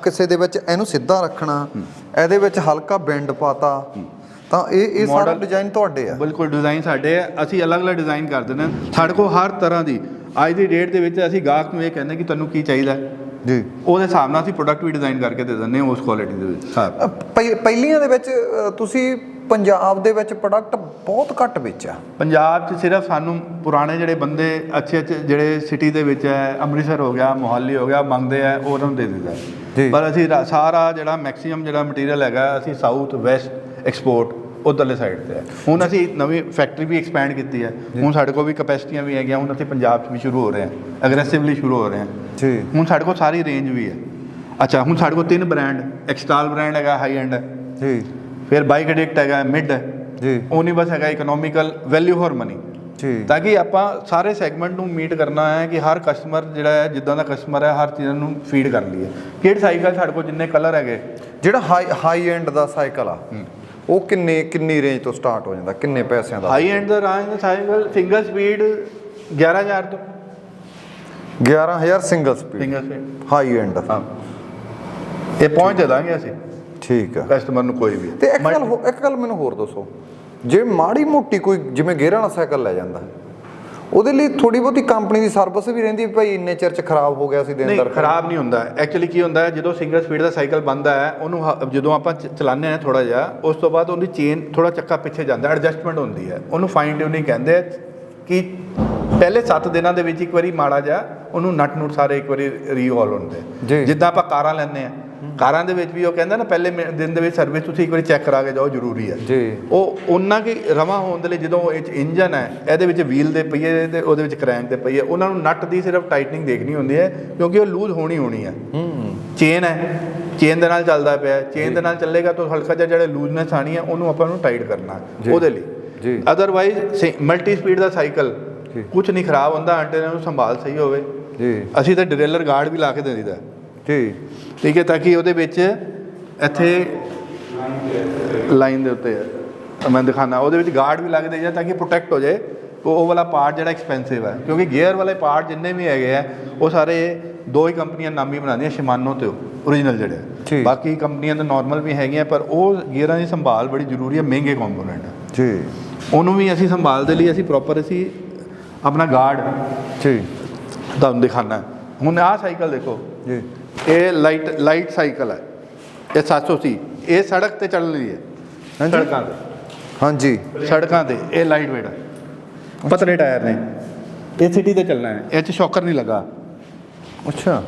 A: ਕਿਸੇ ਦੇ ਵਿੱਚ ਇਹਨੂੰ ਸਿੱਧਾ ਰੱਖਣਾ ਇਹਦੇ ਵਿੱਚ ਹਲਕਾ ਬੈਂਡ ਪਾਤਾ ਤਾਂ ਇਹ ਇਹ ਸਾਰਾ ਡਿਜ਼ਾਈਨ ਤੁਹਾਡੇ ਆ।
B: ਬਿਲਕੁਲ ਡਿਜ਼ਾਈਨ ਸਾਡੇ ਆ। ਅਸੀਂ ਅਲੱਗ-ਅਲੱਗ ਡਿਜ਼ਾਈਨ ਕਰ ਦਿੰਦੇ ਹਾਂ। ਸਾਡੇ ਕੋਲ ਹਰ ਤਰ੍ਹਾਂ ਦੀ ਅੱਜ ਦੀ ਡੇਟ ਦੇ ਵਿੱਚ ਅਸੀਂ ਗਾਹਕ ਨੂੰ ਇਹ ਕਹਿੰਦੇ ਕਿ ਤੁਹਾਨੂੰ ਕੀ ਚਾਹੀਦਾ।
A: ਜੀ।
B: ਉਹਦੇ ਹਿਸਾਬ ਨਾਲ ਅਸੀਂ ਪ੍ਰੋਡਕਟ ਵੀ ਡਿਜ਼ਾਈਨ ਕਰਕੇ ਦੇ ਦਿੰਦੇ ਹਾਂ ਉਸ ਕੁਆਲਿਟੀ ਦੇ ਵਿੱਚ।
A: ਪਹਿਲੀਆਂ ਦੇ ਵਿੱਚ ਤੁਸੀਂ ਪੰਜਾਬ ਦੇ ਵਿੱਚ ਪ੍ਰੋਡਕਟ ਬਹੁਤ ਘੱਟ ਵੇਚਿਆ।
B: ਪੰਜਾਬ 'ਚ ਸਿਰਫ ਸਾਨੂੰ ਪੁਰਾਣੇ ਜਿਹੜੇ ਬੰਦੇ ਅੱਛੇ ਅੱਛੇ ਜਿਹੜੇ ਸਿਟੀ ਦੇ ਵਿੱਚ ਹੈ ਅੰਮ੍ਰਿਤਸਰ ਹੋ ਗਿਆ ਮੋਹਾਲੀ ਹੋ ਗਿਆ ਮੰਗਦੇ ਆ ਉਹ ਉਹਨਾਂ ਨੂੰ ਦੇ ਦਿੰਦਾ। ਪਰ ਅਸੀਂ ਸਾਰਾ ਜਿਹੜਾ ਮੈਕਸਿਮਮ ਜਿਹੜਾ ਮਟੀਰੀਅਲ ਹੈਗਾ ਅਸੀਂ ਸਾਊਥ ਵੈਸਟ ਐਕਸਪੋਰਟ ਉਧਰਲੇ ਸਾਈਡ ਤੇ ਹੈ ਹੁਣ ਅਸੀਂ ਨਵੀਂ ਫੈਕਟਰੀ ਵੀ ਐਕਸਪੈਂਡ ਕੀਤੀ ਹੈ। ਹੁਣ ਸਾਡੇ ਕੋਲ ਵੀ ਕਪੈਸਿਟੀਆਂ ਵੀ ਹੈਗੀਆਂ ਹੁਣ ਅਸੀਂ ਪੰਜਾਬ 'ਚ ਵੀ ਸ਼ੁਰੂ ਹੋ ਰਹੇ ਹਾਂ। ਅਗਰੈਸਿਵਲੀ ਸ਼ੁਰੂ ਹੋ ਰਹੇ ਹਾਂ।
A: ਜੀ।
B: ਹੁਣ ਸਾਡੇ ਕੋਲ ਸਾਰੀ ਰੇਂਜ ਵੀ ਹੈ। ਅੱਛਾ ਹੁਣ ਸਾਡੇ ਕੋਲ ਤਿੰਨ ਬ੍ਰਾਂਡ ਐਕਸਟਾਲ ਬ੍ਰਾਂਡ ਹੈਗਾ ਹਾਈ ਐਂਡ ਹੈ
A: ਜੀ।
B: ਫਿਰ ਬਾਈਕ ਐਡਿਕਟ ਹੈਗਾ ਮਿਡ ਹੈ।
A: ਜੀ।
B: ਓਨੀਬਸ ਹੈਗਾ economical value for Mani
A: ji.
B: ਤਾਂ ਕਿ ਆਪਾਂ ਸਾਰੇ ਸੈਗਮੈਂਟ ਨੂੰ ਮੀਟ ਕਰਨਾ ਹੈ ਕਿ ਹਰ ਕਸਟਮਰ ਜਿਹੜਾ ਹੈ ਜਿੱਦਾਂ ਦਾ ਕਸਟਮਰ ਹੈ ਹਰ ਚੀਜ਼ ਨੂੰ ਫੀਡ ਕਰ ਲਈਏ ਕਿਹੜੇ ਸਾਈਕਲ ਸਾਡੇ ਕੋਲ ਜਿੰਨੇ ਕਲਰ ਹੈਗੇ?
A: ਜਿਹੜਾ ਹਾਈ ਹਾਈ ਐਂਡ ਦਾ ਸਾਈਕਲ ਆ ਉਹ ਕਿੰਨੇ ਕਿੰਨੀ ਰੇਂਜ ਤੋਂ ਸਟਾਰਟ ਹੋ ਜਾਂਦਾ ਕਿੰਨੇ ਪੈਸਿਆਂ ਦਾ?
B: ਹਾਈ ਐਂਡ ਦਾ ਰੇਂਜ ਸਾਈਕਲ ਸਿੰਗਲ ਸਪੀਡ 11000 ਤੋਂ।
A: 11000 single speed
B: single speed
A: high end
B: ਹਾਂ। ਇਹ ਪਹੁੰਚ ਦਾਂਗੇ ਅਸੀਂ।
A: ਠੀਕ ਆ।
B: ਕਸਟਮਰ ਨੂੰ ਕੋਈ ਵੀ।
A: ਤੇ ਇੱਕ ਗੱਲ ਹੋ- ਇੱਕ ਗੱਲ ਮੈਨੂੰ ਹੋਰ ਦੱਸੋ। ਜੇ ਮਾੜੀ ਮੋਟੀ ਕੋਈ ਜਿਵੇਂ ਗੇਅਰਾਂ ਵਾਲਾ ਸਾਈਕਲ ਲੈ ਜਾਂਦਾ ਉਹਦੇ ਲਈ ਥੋੜੀ ਬਹੁਤੀ ਕੰਪਨੀ ਦੀ ਸਰਵਿਸ ਵੀ ਰਹਿੰਦੀ ਵੀ ਭਾਈ ਇੰਨੇ ਚਿਰ ਚ ਖਰਾਬ ਹੋ ਗਿਆ ਸੀ ਦੇ
B: ਨਹੀਂ
A: ਅੰਦਰ
B: ਖਰਾਬ ਨਹੀਂ ਹੁੰਦਾ। ਐਕਚੁਅਲੀ ਕੀ ਹੁੰਦਾ ਹੈ ਜਦੋਂ ਸਿੰਗਲ ਸਪੀਡ ਦਾ ਸਾਈਕਲ ਬੰਦਾ ਹੈ ਉਹਨੂੰ ਹ- ਜਦੋਂ ਆਪਾਂ ਚ- ਚਲਾਉਂਦੇ ਹਾਂ ਥੋੜਾ ਜਿਹਾ ਉਸ ਤੋਂ ਬਾਅਦ ਉਹਦੀ ਚੇਨ ਥੋੜਾ ਚੱਕਾ ਪਿੱਛੇ ਜਾਂਦਾ ਐਡਜਸਟਮੈਂਟ ਹੁੰਦੀ ਹੈ। ਉਹਨੂੰ ਫਾਈਨ ਟਿਊਨਿੰਗ ਕਹਿੰਦੇ ਆ ਕਿ ਪਹਿਲੇ 7 ਦਿਨਾਂ ਦੇ ਵਿੱਚ ਇੱਕ ਵਾਰੀ ਮਾੜਾ ਜਿਹਾ ਉਹਨੂੰ ਨਟ ਨੂਟ ਸਾਰੇ ਇੱਕ ਵਾਰੀ ਰੀਹੋਲ ਹੁੰਦੇ
A: ਜੀ।
B: ਜਿੱਦਾਂ ਆਪਾਂ ਕਾਰਾਂ ਲੈਂਦੇ ਆ ਕਾਰਾਂ ਦੇ ਵਿੱਚ ਵੀ ਉਹ ਕਹਿੰਦਾ ਨਾ ਪਹਿਲੇ ਦਿਨ ਦੇ ਵਿੱਚ ਸਰਵਿਸ ਤੁਸੀਂ ਇੱਕ ਵਾਰੀ ਚੈੱਕ ਕਰਾ ਕੇ ਜਾਓ ਜ਼ਰੂਰੀ ਹੈ।
A: ਜੀ।
B: ਉਹ ਉਹਨਾਂ ਕੀ ਰਵਾ ਹੋਣ ਦੇ ਲਈ ਜਦੋਂ ਇਹ ਇੰਜਨ ਹੈ ਇਹਦੇ ਵਿੱਚ ਵੀਲ ਦੇ ਪਹੀਏ ਤੇ ਉਹਦੇ ਵਿੱਚ ਕਰੈਂਕ ਦੇ ਪਹੀਏ ਉਹਨਾਂ ਨੂੰ ਨਟ ਦੀ ਸਿਰਫ ਟਾਈਟਨਿੰਗ ਦੇਖਣੀ ਹੁੰਦੀ ਹੈ ਕਿਉਂਕਿ ਉਹ ਲੂਜ਼ ਹੋਣੀ ਹੋਣੀ ਹੈ।
A: ਹੂੰ।
B: ਚੇਨ ਹੈ ਚੇਨ ਦੇ ਨਾਲ ਚੱਲਦਾ ਪਿਆ ਚੇਨ ਦੇ ਨਾਲ ਚੱਲੇਗਾ ਤਾਂ ਹਲਕਾ ਜਿਹਾ ਜਿਹੜੇ ਲੂਜ਼ਨੈਸ ਆਣੀ ਹੈ ਉਹਨੂੰ ਆਪਾਂ ਨੂੰ ਟਾਈਟ ਕਰਨਾ। ਉਹਦੇ ਲਈ।
A: ਜੀ।
B: ਅਦਰਵਾਈਜ਼ ਮਲਟੀ ਸਪੀਡ ਦਾ ਸਾਈਕਲ। ਕੁਝ ਨਹੀਂ ਖਰਾਬ ਹੁੰਦਾ ਅੰਟੇ ਨੂੰ ਸੰਭਾਲ ਸਹੀ ਹੋਵੇ।
A: ਜੀ।
B: ਅਸੀਂ ਤਾਂ ਡਿਰੇਲਰ ਗਾਰਡ ਵੀ ਲਾ ਕੇ ਦੇ। ਦਿੰਦਾ
A: ਜੀ।
B: ਠੀਕ ਹੈ ਤਾਂ ਕਿ ਉਹਦੇ ਵਿੱਚ ਇੱਥੇ ਲਾਈਨ ਦੇ ਉੱਤੇ ਮੈਂ ਦਿਖਾਣਾ ਉਹਦੇ ਵਿੱਚ ਗਾਰਡ ਵੀ ਲੱਗ ਦੇ ਜਾਂ ਤਾਂ ਕਿ ਪ੍ਰੋਟੈਕਟ ਹੋ ਜਾਏ ਉਹ ਵਾਲਾ ਪਾਰਟ ਜਿਹੜਾ ਐਕਸਪੈਂਸਿਵ ਹੈ। ਕਿਉਂਕਿ ਗੇਅਰ ਵਾਲੇ ਪਾਰਟ ਜਿੰਨੇ ਵੀ ਹੈਗੇ ਆ ਉਹ ਸਾਰੇ ਦੋ ਹੀ ਕੰਪਨੀਆਂ ਨਾਮੀ ਬਣਾਉਂਦੀਆਂ ਸ਼ਿਮਾਨੋ ਤੇ ਓਰੀਜਨਲ ਜਿਹੜੇ। ਬਾਕੀ ਕੰਪਨੀਆਂ ਤਾਂ ਨਾਰਮਲ ਵੀ ਹੈਗੀਆਂ ਪਰ ਉਹ ਗੇਅਰਾਂ ਦੀ ਸੰਭਾਲ ਬੜੀ ਜ਼ਰੂਰੀ ਹੈ ਮਹਿੰਗੇ ਕੰਪੋਨੈਂਟ ਹੈ।
A: ਜੀ।
B: ਉਹਨੂੰ ਵੀ ਅਸੀਂ ਸੰਭਾਲ ਦੇ ਲਈ ਅਸੀਂ ਪ੍ਰੋਪਰ ਅਸੀਂ ਆਪਣਾ ਗਾਰਡ
A: ਜੀ।
B: ਤੁਹਾਨੂੰ ਦਿਖਾਣਾ ਹੁਣ ਆਹ ਸਾਈਕਲ ਦੇਖੋ।
A: ਜੀ।
B: ਇਹ ਲਾਈਟ ਲਾਈਟ ਸਾਈਕਲ ਹੈ। ਇਹ 780 ਇਹ ਸੜਕ ਤੇ ਚੱਲ ਰਹੀ ਹੈ। ਸੜਕਾਂ ਤੇ।
A: ਹਾਂਜੀ
B: ਸੜਕਾਂ ਤੇ। ਇਹ ਲਾਈਟ ਵੇਟ ਹੈ। ਪਤਲੇ ਟਾਇਰ ਨੇ। ਇਹ ਸਿਟੀ ਤੇ ਚੱਲਣਾ ਹੈ। ਇਹ ਚ ਸ਼ੌਕਰ ਨਹੀਂ ਲੱਗਾ।
A: ਅੱਛਾ।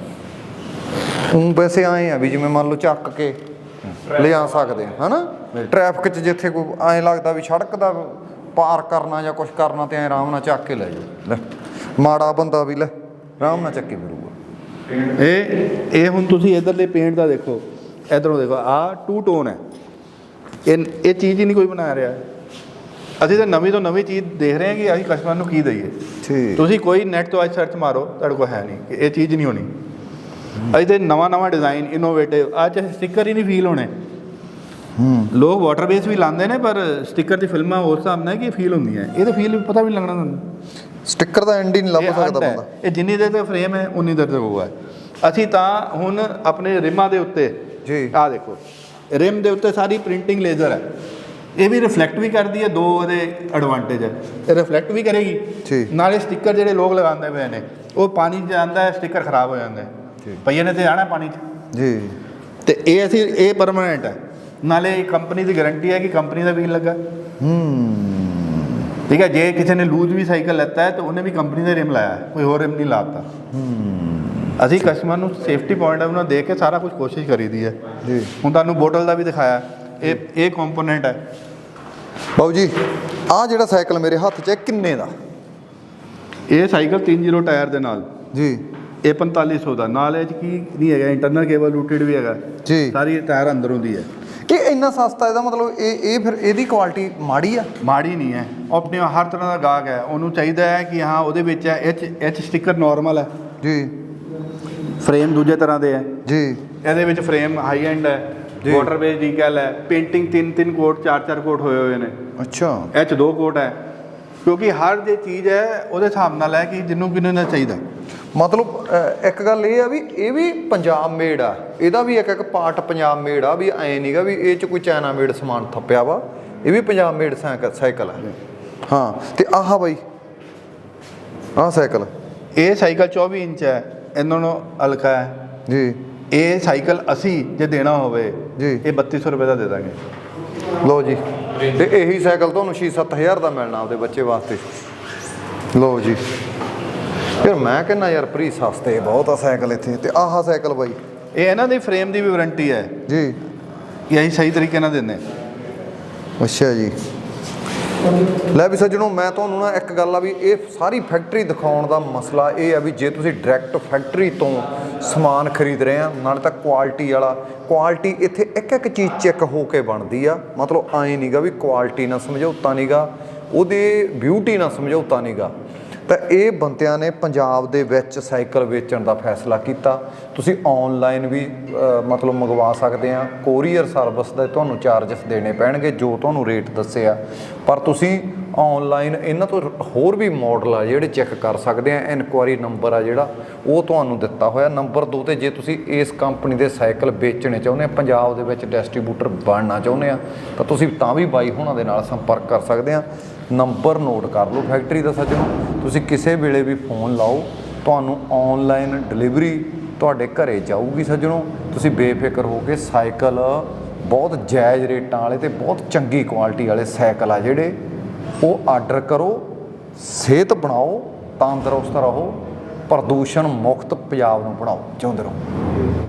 A: ਉਹ ਵੈਸੇ ਆਏ ਆ ਵੀ ਜਿਵੇਂ ਮੰਨ ਲਓ ਚੱਕ ਕੇ ਲਿਆ ਸਕਦੇ ਆ ਹਨਾ? ਟ੍ਰੈਫਿਕ 'ਚ ਜਿੱਥੇ ਕੋਈ ਐਂ ਲੱਗਦਾ ਵੀ ਸੜਕ ਦਾ ਪਾਰ ਕਰਨਾ ਜਾਂ ਕੁਝ ਕਰਨਾ ਤੇ ਐਂ ਆਰਾਮ ਨਾਲ ਚੱਕ ਕੇ ਲੈ ਜਾਓ। ਲੈ ਮਾੜਾ ਬੰਦਾ ਵੀ ਲੈ ਆਰਾਮ ਨਾਲ ਚੱਕੀ ਫਿਰੂਗਾ
B: ਇਹ ਇਹ ਹੁਣ ਤੁਸੀਂ ਇਧਰਲੇ ਪੇਂਟ ਦਾ ਦੇਖੋ ਇਧਰੋਂ ਦੇਖੋ ਆਹ ਟੂ ਟੋਨ ਹੈ। ਇਹ ਇਹ ਚੀਜ਼ ਹੀ ਨਹੀਂ ਕੋਈ ਬਣਾ ਰਿਹਾ। ਅਸੀਂ ਤਾਂ ਨਵੀਂ ਤੋਂ ਨਵੀਂ ਚੀਜ਼ ਦੇਖ ਰਹੇ ਹਾਂ ਕਿ ਅਸੀਂ ਕਸਟਮਰ ਨੂੰ ਕੀ ਦਈਏ।
A: ਠੀਕ।
B: ਤੁਸੀਂ ਕੋਈ ਨੈਟ ਤੋਂ ਅੱਜ ਸਰਚ ਮਾਰੋ ਤੁਹਾਡੇ ਕੋਲ ਹੈ ਨਹੀਂ ਕਿ ਇਹ ਚੀਜ਼ ਨਹੀਂ ਹੋਣੀ। ਅੱਜ ਤੇ ਨਵਾਂ ਨਵਾਂ ਡਿਜ਼ਾਈਨ ਇਨੋਵੇਟਿਵ ਅੱਜ ਸਟicker ਹੀ ਨਹੀਂ ਫੀਲ ਹੋਣੇ।
A: ਹੂੰ।
B: ਲੋਕ ਵਾਟਰ ਬੇਸ ਵੀ ਲਾਉਂਦੇ ਨੇ ਪਰ ਸਟicker ਦੀ ਫਿਲਮਾਂ ਉਸ ਹਿਸਾਬ ਨਾਲ ਕੀ ਫੀਲ ਹੁੰਦੀਆਂ। ਇਹ ਤਾਂ ਫੀਲ ਪਤਾ ਵੀ ਨਹੀਂ ਲੱਗਣਾ ਤੁਹਾਨੂੰ।
A: ਸਟicker ਦਾ ਐਂਡ ਹੀ ਨਹੀਂ ਲੱਭ
B: ਇਹ
A: ਸਕਦਾ
B: ਹੈ।
A: ਬੰਦਾ।
B: ਇਹ ਜਿੰਨੀ ਦੇਰ ਤੱਕ ਫਰੇਮ ਹੈ ਉਨੀ ਦੇਰ ਤੱਕ ਹੋਊਗਾ। ਅਸੀਂ ਤਾਂ ਹੁਣ ਆਪਣੇ ਰਿਮਾਂ ਦੇ ਉੱਤੇ
A: ਜੀ।
B: ਆਹ ਦੇਖੋ ਰਿਮ ਦੇ ਉੱਤੇ ਸਾਰੀ ਪ੍ਰਿੰਟਿੰਗ ਲੇਜ਼ਰ ਹੈ। ਇਹ ਵੀ ਰਿਫਲੈਕਟ ਵੀ ਕਰਦੀ ਹੈ ਦੋ ਉਹਦੇ ਐਡਵਾਂਟੇਜ ਹੈ। ਇਹ ਰਿਫਲੈਕਟ ਵੀ ਕਰੇਗੀ।
A: ਜੀ।
B: ਨਾਲੇ ਸਟicker ਜਿਹੜੇ ਲੋਕ ਲਗਾਉਂਦੇ ਪਏ ਨੇ ਉਹ ਪਾਣੀ 'ਚ ਜਾਂਦਾ ਹੈ ਸਟicker ਖਰਾਬ ਹੋ ਜਾਂਦਾ
A: ਜੀ।
B: ਹੈ ਪਈਏ ਨੇ ਤੇ ਆਣਾ ਪਾਣੀ 'ਚ।
A: ਜੀ।
B: ਤੇ ਇਹ ਅਸੀਂ ਇਹ ਪਰਮਾਨੈਂਟ ਹੈ। ਨਾਲੇ ਕੰਪਨੀ ਦੀ ਗਾਰੰਟੀ ਹੈ ਕਿ ਕੰਪਨੀ ਦਾ ਵੀਲ ਲੱਗਾ।
A: ਹੂੰ।
B: ਠੀਕ ਹੈ ਜੇ ਕਿਸੇ ਨੇ ਲੂਜ਼ ਵੀ ਸਾਈਕਲ ਲੈਤਾ ਹੈ ਤਾਂ ਉਹਨੇ ਵੀ ਕੰਪਨੀ ਦਾ ਰਿਮ ਲਾਇਆ ਹੈ, ਕੋਈ ਹੋਰ ਰਿਮ ਨਹੀਂ ਲਾਤਾ। ਅਸੀਂ ਕਸਟਮਰ ਨੂੰ ਸੇਫਟੀ ਪੁਆਇੰਟ ਆਫ ਨਾਲ ਦੇਖ ਕੇ ਸਾਰਾ ਕੁਝ ਕੋਸ਼ਿਸ਼ ਕਰੀਦੀ ਹੈ।
A: ਜੀ।
B: ਹੁਣ ਤੁਹਾਨੂੰ ਬੋਟਲ ਦਾ ਵੀ ਦਿਖਾਇਆ ਇਹ ਇਹ ਕੰਪੋਨੈਂਟ ਹੈ।
A: ਬਾਊ ਜੀ ਆਹ ਜਿਹੜਾ ਸਾਈਕਲ ਮੇਰੇ ਹੱਥ 'ਚ ਹੈ ਕਿੰਨੇ ਦਾ?
B: ਇਹ ਸਾਈਕਲ 30 ਟਾਇਰ ਦੇ ਨਾਲ।
A: ਜੀ।
B: ਇਹ 4500 ਦਾ। ਨਾਲ ਇਹ 'ਚ ਕੀ ਨਹੀਂ ਹੈਗਾ ਇੰਟਰਨਲ ਕੇਬਲ ਰੂਟਡ ਵੀ ਹੈਗਾ।
A: ਜੀ।
B: ਸਾਰੀ ਟਾਇਰ ਅੰਦਰੋਂ ਦੀ ਹੈ।
A: ਇਹ ਇੰਨਾ ਸਸਤਾ ਇਹਦਾ ਮਤਲਬ ਇਹ ਇਹ ਫਿਰ ਇਹਦੀ ਕੁਆਲਿਟੀ ਮਾੜੀ ਆ?
B: ਮਾੜੀ ਨਹੀਂ ਹੈ। ਆਪਣੇ ਹਰ ਤਰ੍ਹਾਂ ਦਾ ਗਾਹਕ ਹੈ। ਉਹਨੂੰ ਚਾਹੀਦਾ ਹੈ ਕਿ ਹਾਂ ਉਹਦੇ ਵਿੱਚ ਹੈ ਐਚ ਐਚ ਸਟicker ਨਾਰਮਲ ਹੈ।
A: ਜੀ।
B: ਫਰੇਮ ਦੂਜੇ ਤਰ੍ਹਾਂ ਦੇ ਹੈ।
A: ਜੀ।
B: ਇਹਦੇ ਵਿੱਚ ਫਰੇਮ ਹਾਈ ਐਂਡ ਹੈ। ਵਾਟਰ ਬੇਸ ਡੀਕੈਲ ਹੈ। ਪੇਂਟਿੰਗ ਤਿੰਨ ਤਿੰਨ ਕੋਟ ਚਾਰ ਚਾਰ ਕੋਟ ਹੋਏ ਹੋਏ ਨੇ।
A: ਅੱਛਾ।
B: ਇਹ 'ਚ ਦੋ ਕੋਟ ਹੈ। ਕਿਉਂਕਿ ਹਰ ਜੇ ਚੀਜ਼ ਹੈ ਉਹਦੇ ਹਿਸਾਬ ਨਾਲ ਹੈ ਕਿ ਜਿਹਨੂੰ ਕਿਨੂੰ ਨਾ ਚਾਹੀਦਾ।
A: ਮਤਲਬ ਇੱਕ ਗੱਲ ਇਹ ਆ ਵੀ ਇਹ ਵੀ ਪੰਜਾਬ ਮੇਡ ਆ। ਇਹਦਾ ਵੀ ਇੱਕ ਇੱਕ ਪਾਰਟ ਪੰਜਾਬ ਮੇਡ ਆ ਵੀ ਐ ਨਹੀਂਗਾ ਵੀ ਇਹ ਚ ਕੋਈ ਚਾਈਨਾ ਮੇਡ ਸਮਾਨ ਥੱਪਿਆ ਵਾ। ਇਹ ਵੀ ਪੰਜਾਬ ਮੇਡ ਸਾਈਕਲ ਸਾਈਕਲ ਆ। ਹਾਂ ਤੇ ਆਹ ਬਾਈ ਆਹ ਸਾਈਕਲ
B: ਇਹ ਸਾਈਕਲ 24 ਇੰਚ ਹੈ ਇਹਨਾਂ ਨੂੰ ਹਲਕਾ ਹੈ।
A: ਜੀ।
B: ਇਹ ਸਾਈਕਲ ਅਸੀਂ ਜੇ ਦੇਣਾ ਹੋਵੇ
A: ਜੀ।
B: ਇਹ 3200 ਰੁਪਏ ਦਾ ਦੇ ਦਾਂਗੇ।
A: ਲਓ ਜੀ। ਤੇ ਇਹੀ ਸਾਈਕਲ ਤੁਹਾਨੂੰ 6-7000 ਦਾ ਮਿਲਣਾ ਆਪਦੇ ਬੱਚੇ ਵਾਸਤੇ। ਲਓ ਜੀ। ਫਿਰ ਮੈਂ ਕਹਿੰਦਾ ਯਾਰ ਪ੍ਰੀ ਸਸਤੇ ਬਹੁਤ ਆ ਸਾਈਕਲ ਇੱਥੇ ਤੇ ਆਹ ਸਾਈਕਲ ਬਾਈ।
B: ਇਹ ਇਹਨਾਂ ਦੀ ਫਰੇਮ ਦੀ ਵੀ ਵਾਰੰਟੀ ਹੈ।
A: ਜੀ।
B: ਕਿ ਅਸੀਂ ਸਹੀ ਤਰੀਕੇ ਨਾਲ ਦਿੰਦੇ।
A: ਅੱਛਾ ਜੀ। ਲੈ ਵੀ ਸੱਜਣੋ ਮੈਂ ਤੁਹਾਨੂੰ ਨਾ ਇੱਕ ਗੱਲ ਆ ਵੀ ਇਹ ਸਾਰੀ ਫੈਕਟਰੀ ਦਿਖਾਉਣ ਦਾ ਮਸਲਾ ਇਹ ਆ ਵੀ ਜੇ ਤੁਸੀਂ ਡਾਇਰੈਕਟ ਫੈਕਟਰੀ ਤੋਂ ਸਮਾਨ ਖਰੀਦ ਰਹੇ ਆ ਨਾਲੇ ਤਾਂ ਕੁਆਲਿਟੀ ਵਾਲਾ ਕੁਆਲਿਟੀ ਇੱਥੇ ਇੱਕ ਇੱਕ ਚੀਜ਼ ਚੈੱਕ ਹੋ ਕੇ ਬਣਦੀ ਆ। ਮਤਲਬ ਐਂ ਨਹੀਂਗਾ ਵੀ ਕੁਆਲਿਟੀ ਨਾਲ ਸਮਝੌਤਾ ਨਹੀਂਗਾ ਉਹਦੇ ਬਿਊਟੀ ਨਾਲ ਸਮਝੌਤਾ ਨਹੀਂਗਾ ਤਾਂ ਇਹ ਬੰਦਿਆਂ ਨੇ ਪੰਜਾਬ ਦੇ ਵਿੱਚ ਸਾਈਕਲ ਵੇਚਣ ਦਾ ਫੈਸਲਾ ਕੀਤਾ। ਤੁਸੀਂ ਆਨਲਾਈਨ ਵੀ ਮਤਲਬ ਮੰਗਵਾ ਸਕਦੇ ਆ। ਕੋਰੀਅਰ ਸਰਵਿਸ ਦੇ ਤੁਹਾਨੂੰ ਚਾਰजेस ਦੇਣੇ ਪੈਣਗੇ, ਜੋ ਤੁਹਾਨੂੰ ਰੇਟ ਦੱਸਿਆ ਪਰ ਤੁਸੀਂ ਆਨਲਾਈਨ ਇਹਨਾਂ ਤੋਂ ਹੋਰ ਵੀ ਮਾਡਲ ਆ ਜਿਹੜੇ ਚੈੱਕ ਕਰ ਸਕਦੇ ਆ। ਇਨਕੁਆਰੀ ਨੰਬਰ ਆ ਜਿਹੜਾ, ਉਹ ਤੁਹਾਨੂੰ ਦਿੱਤਾ ਹੋਇਆ। ਨੰਬਰ 2 ਤੇ ਜੇ ਤੁਸੀਂ ਇਸ ਕੰਪਨੀ ਦੇ ਸਾਈਕਲ ਵੇਚਣੇ ਚਾਹੁੰਦੇ ਆ, ਪੰਜਾਬ ਦੇ ਵਿੱਚ ਡਿਸਟ੍ਰੀਬਿਊਟਰ ਬਣਨਾ ਚਾਹੁੰਦੇ ਆ, ਤਾਂ ਤੁਸੀਂ ਤਾਂ ਵੀ ਬਾਈ ਹੋਣਾ ਦੇ ਨਾਲ ਸੰਪਰਕ ਕਰ ਸਕਦੇ ਆ। ਨੰਬਰ ਨੋਟ ਕਰ ਲਓ ਫੈਕਟਰੀ ਦਾ ਸੱਜਣੋ। ਤੁਸੀਂ ਕਿਸੇ ਵੇਲੇ ਵੀ ਫੋਨ ਲਾਓ, ਤੁਹਾਨੂੰ ਆਨਲਾਈਨ ਡਿਲੀਵਰੀ ਤੁਹਾਡੇ ਘਰੇ ਜਾਊਗੀ ਸੱਜਣੋ। ਤੁਸੀਂ ਬੇਫਿਕਰ ਹੋ ਕੇ ਸਾਈਕਲ, ਬਹੁਤ ਜਾਇਜ਼ ਰੇਟਾਂ ਵਾਲੇ ਤੇ ਬਹੁਤ ਚੰਗੀ ਕੁਆਲਿਟੀ ਵਾਲੇ ਸਾਈਕਲ ਆ ਜਿਹੜੇ, ਉਹ ਆਰਡਰ ਕਰੋ, ਸਿਹਤ ਬਣਾਓ, ਤੰਦਰੁਸਤ ਰਹੋ, ਪ੍ਰਦੂਸ਼ਣ ਮੁਕਤ ਪੰਜਾਬ ਨੂੰ ਬਣਾਓ। ਜਿਉਂਦੇ ਰਹੋ।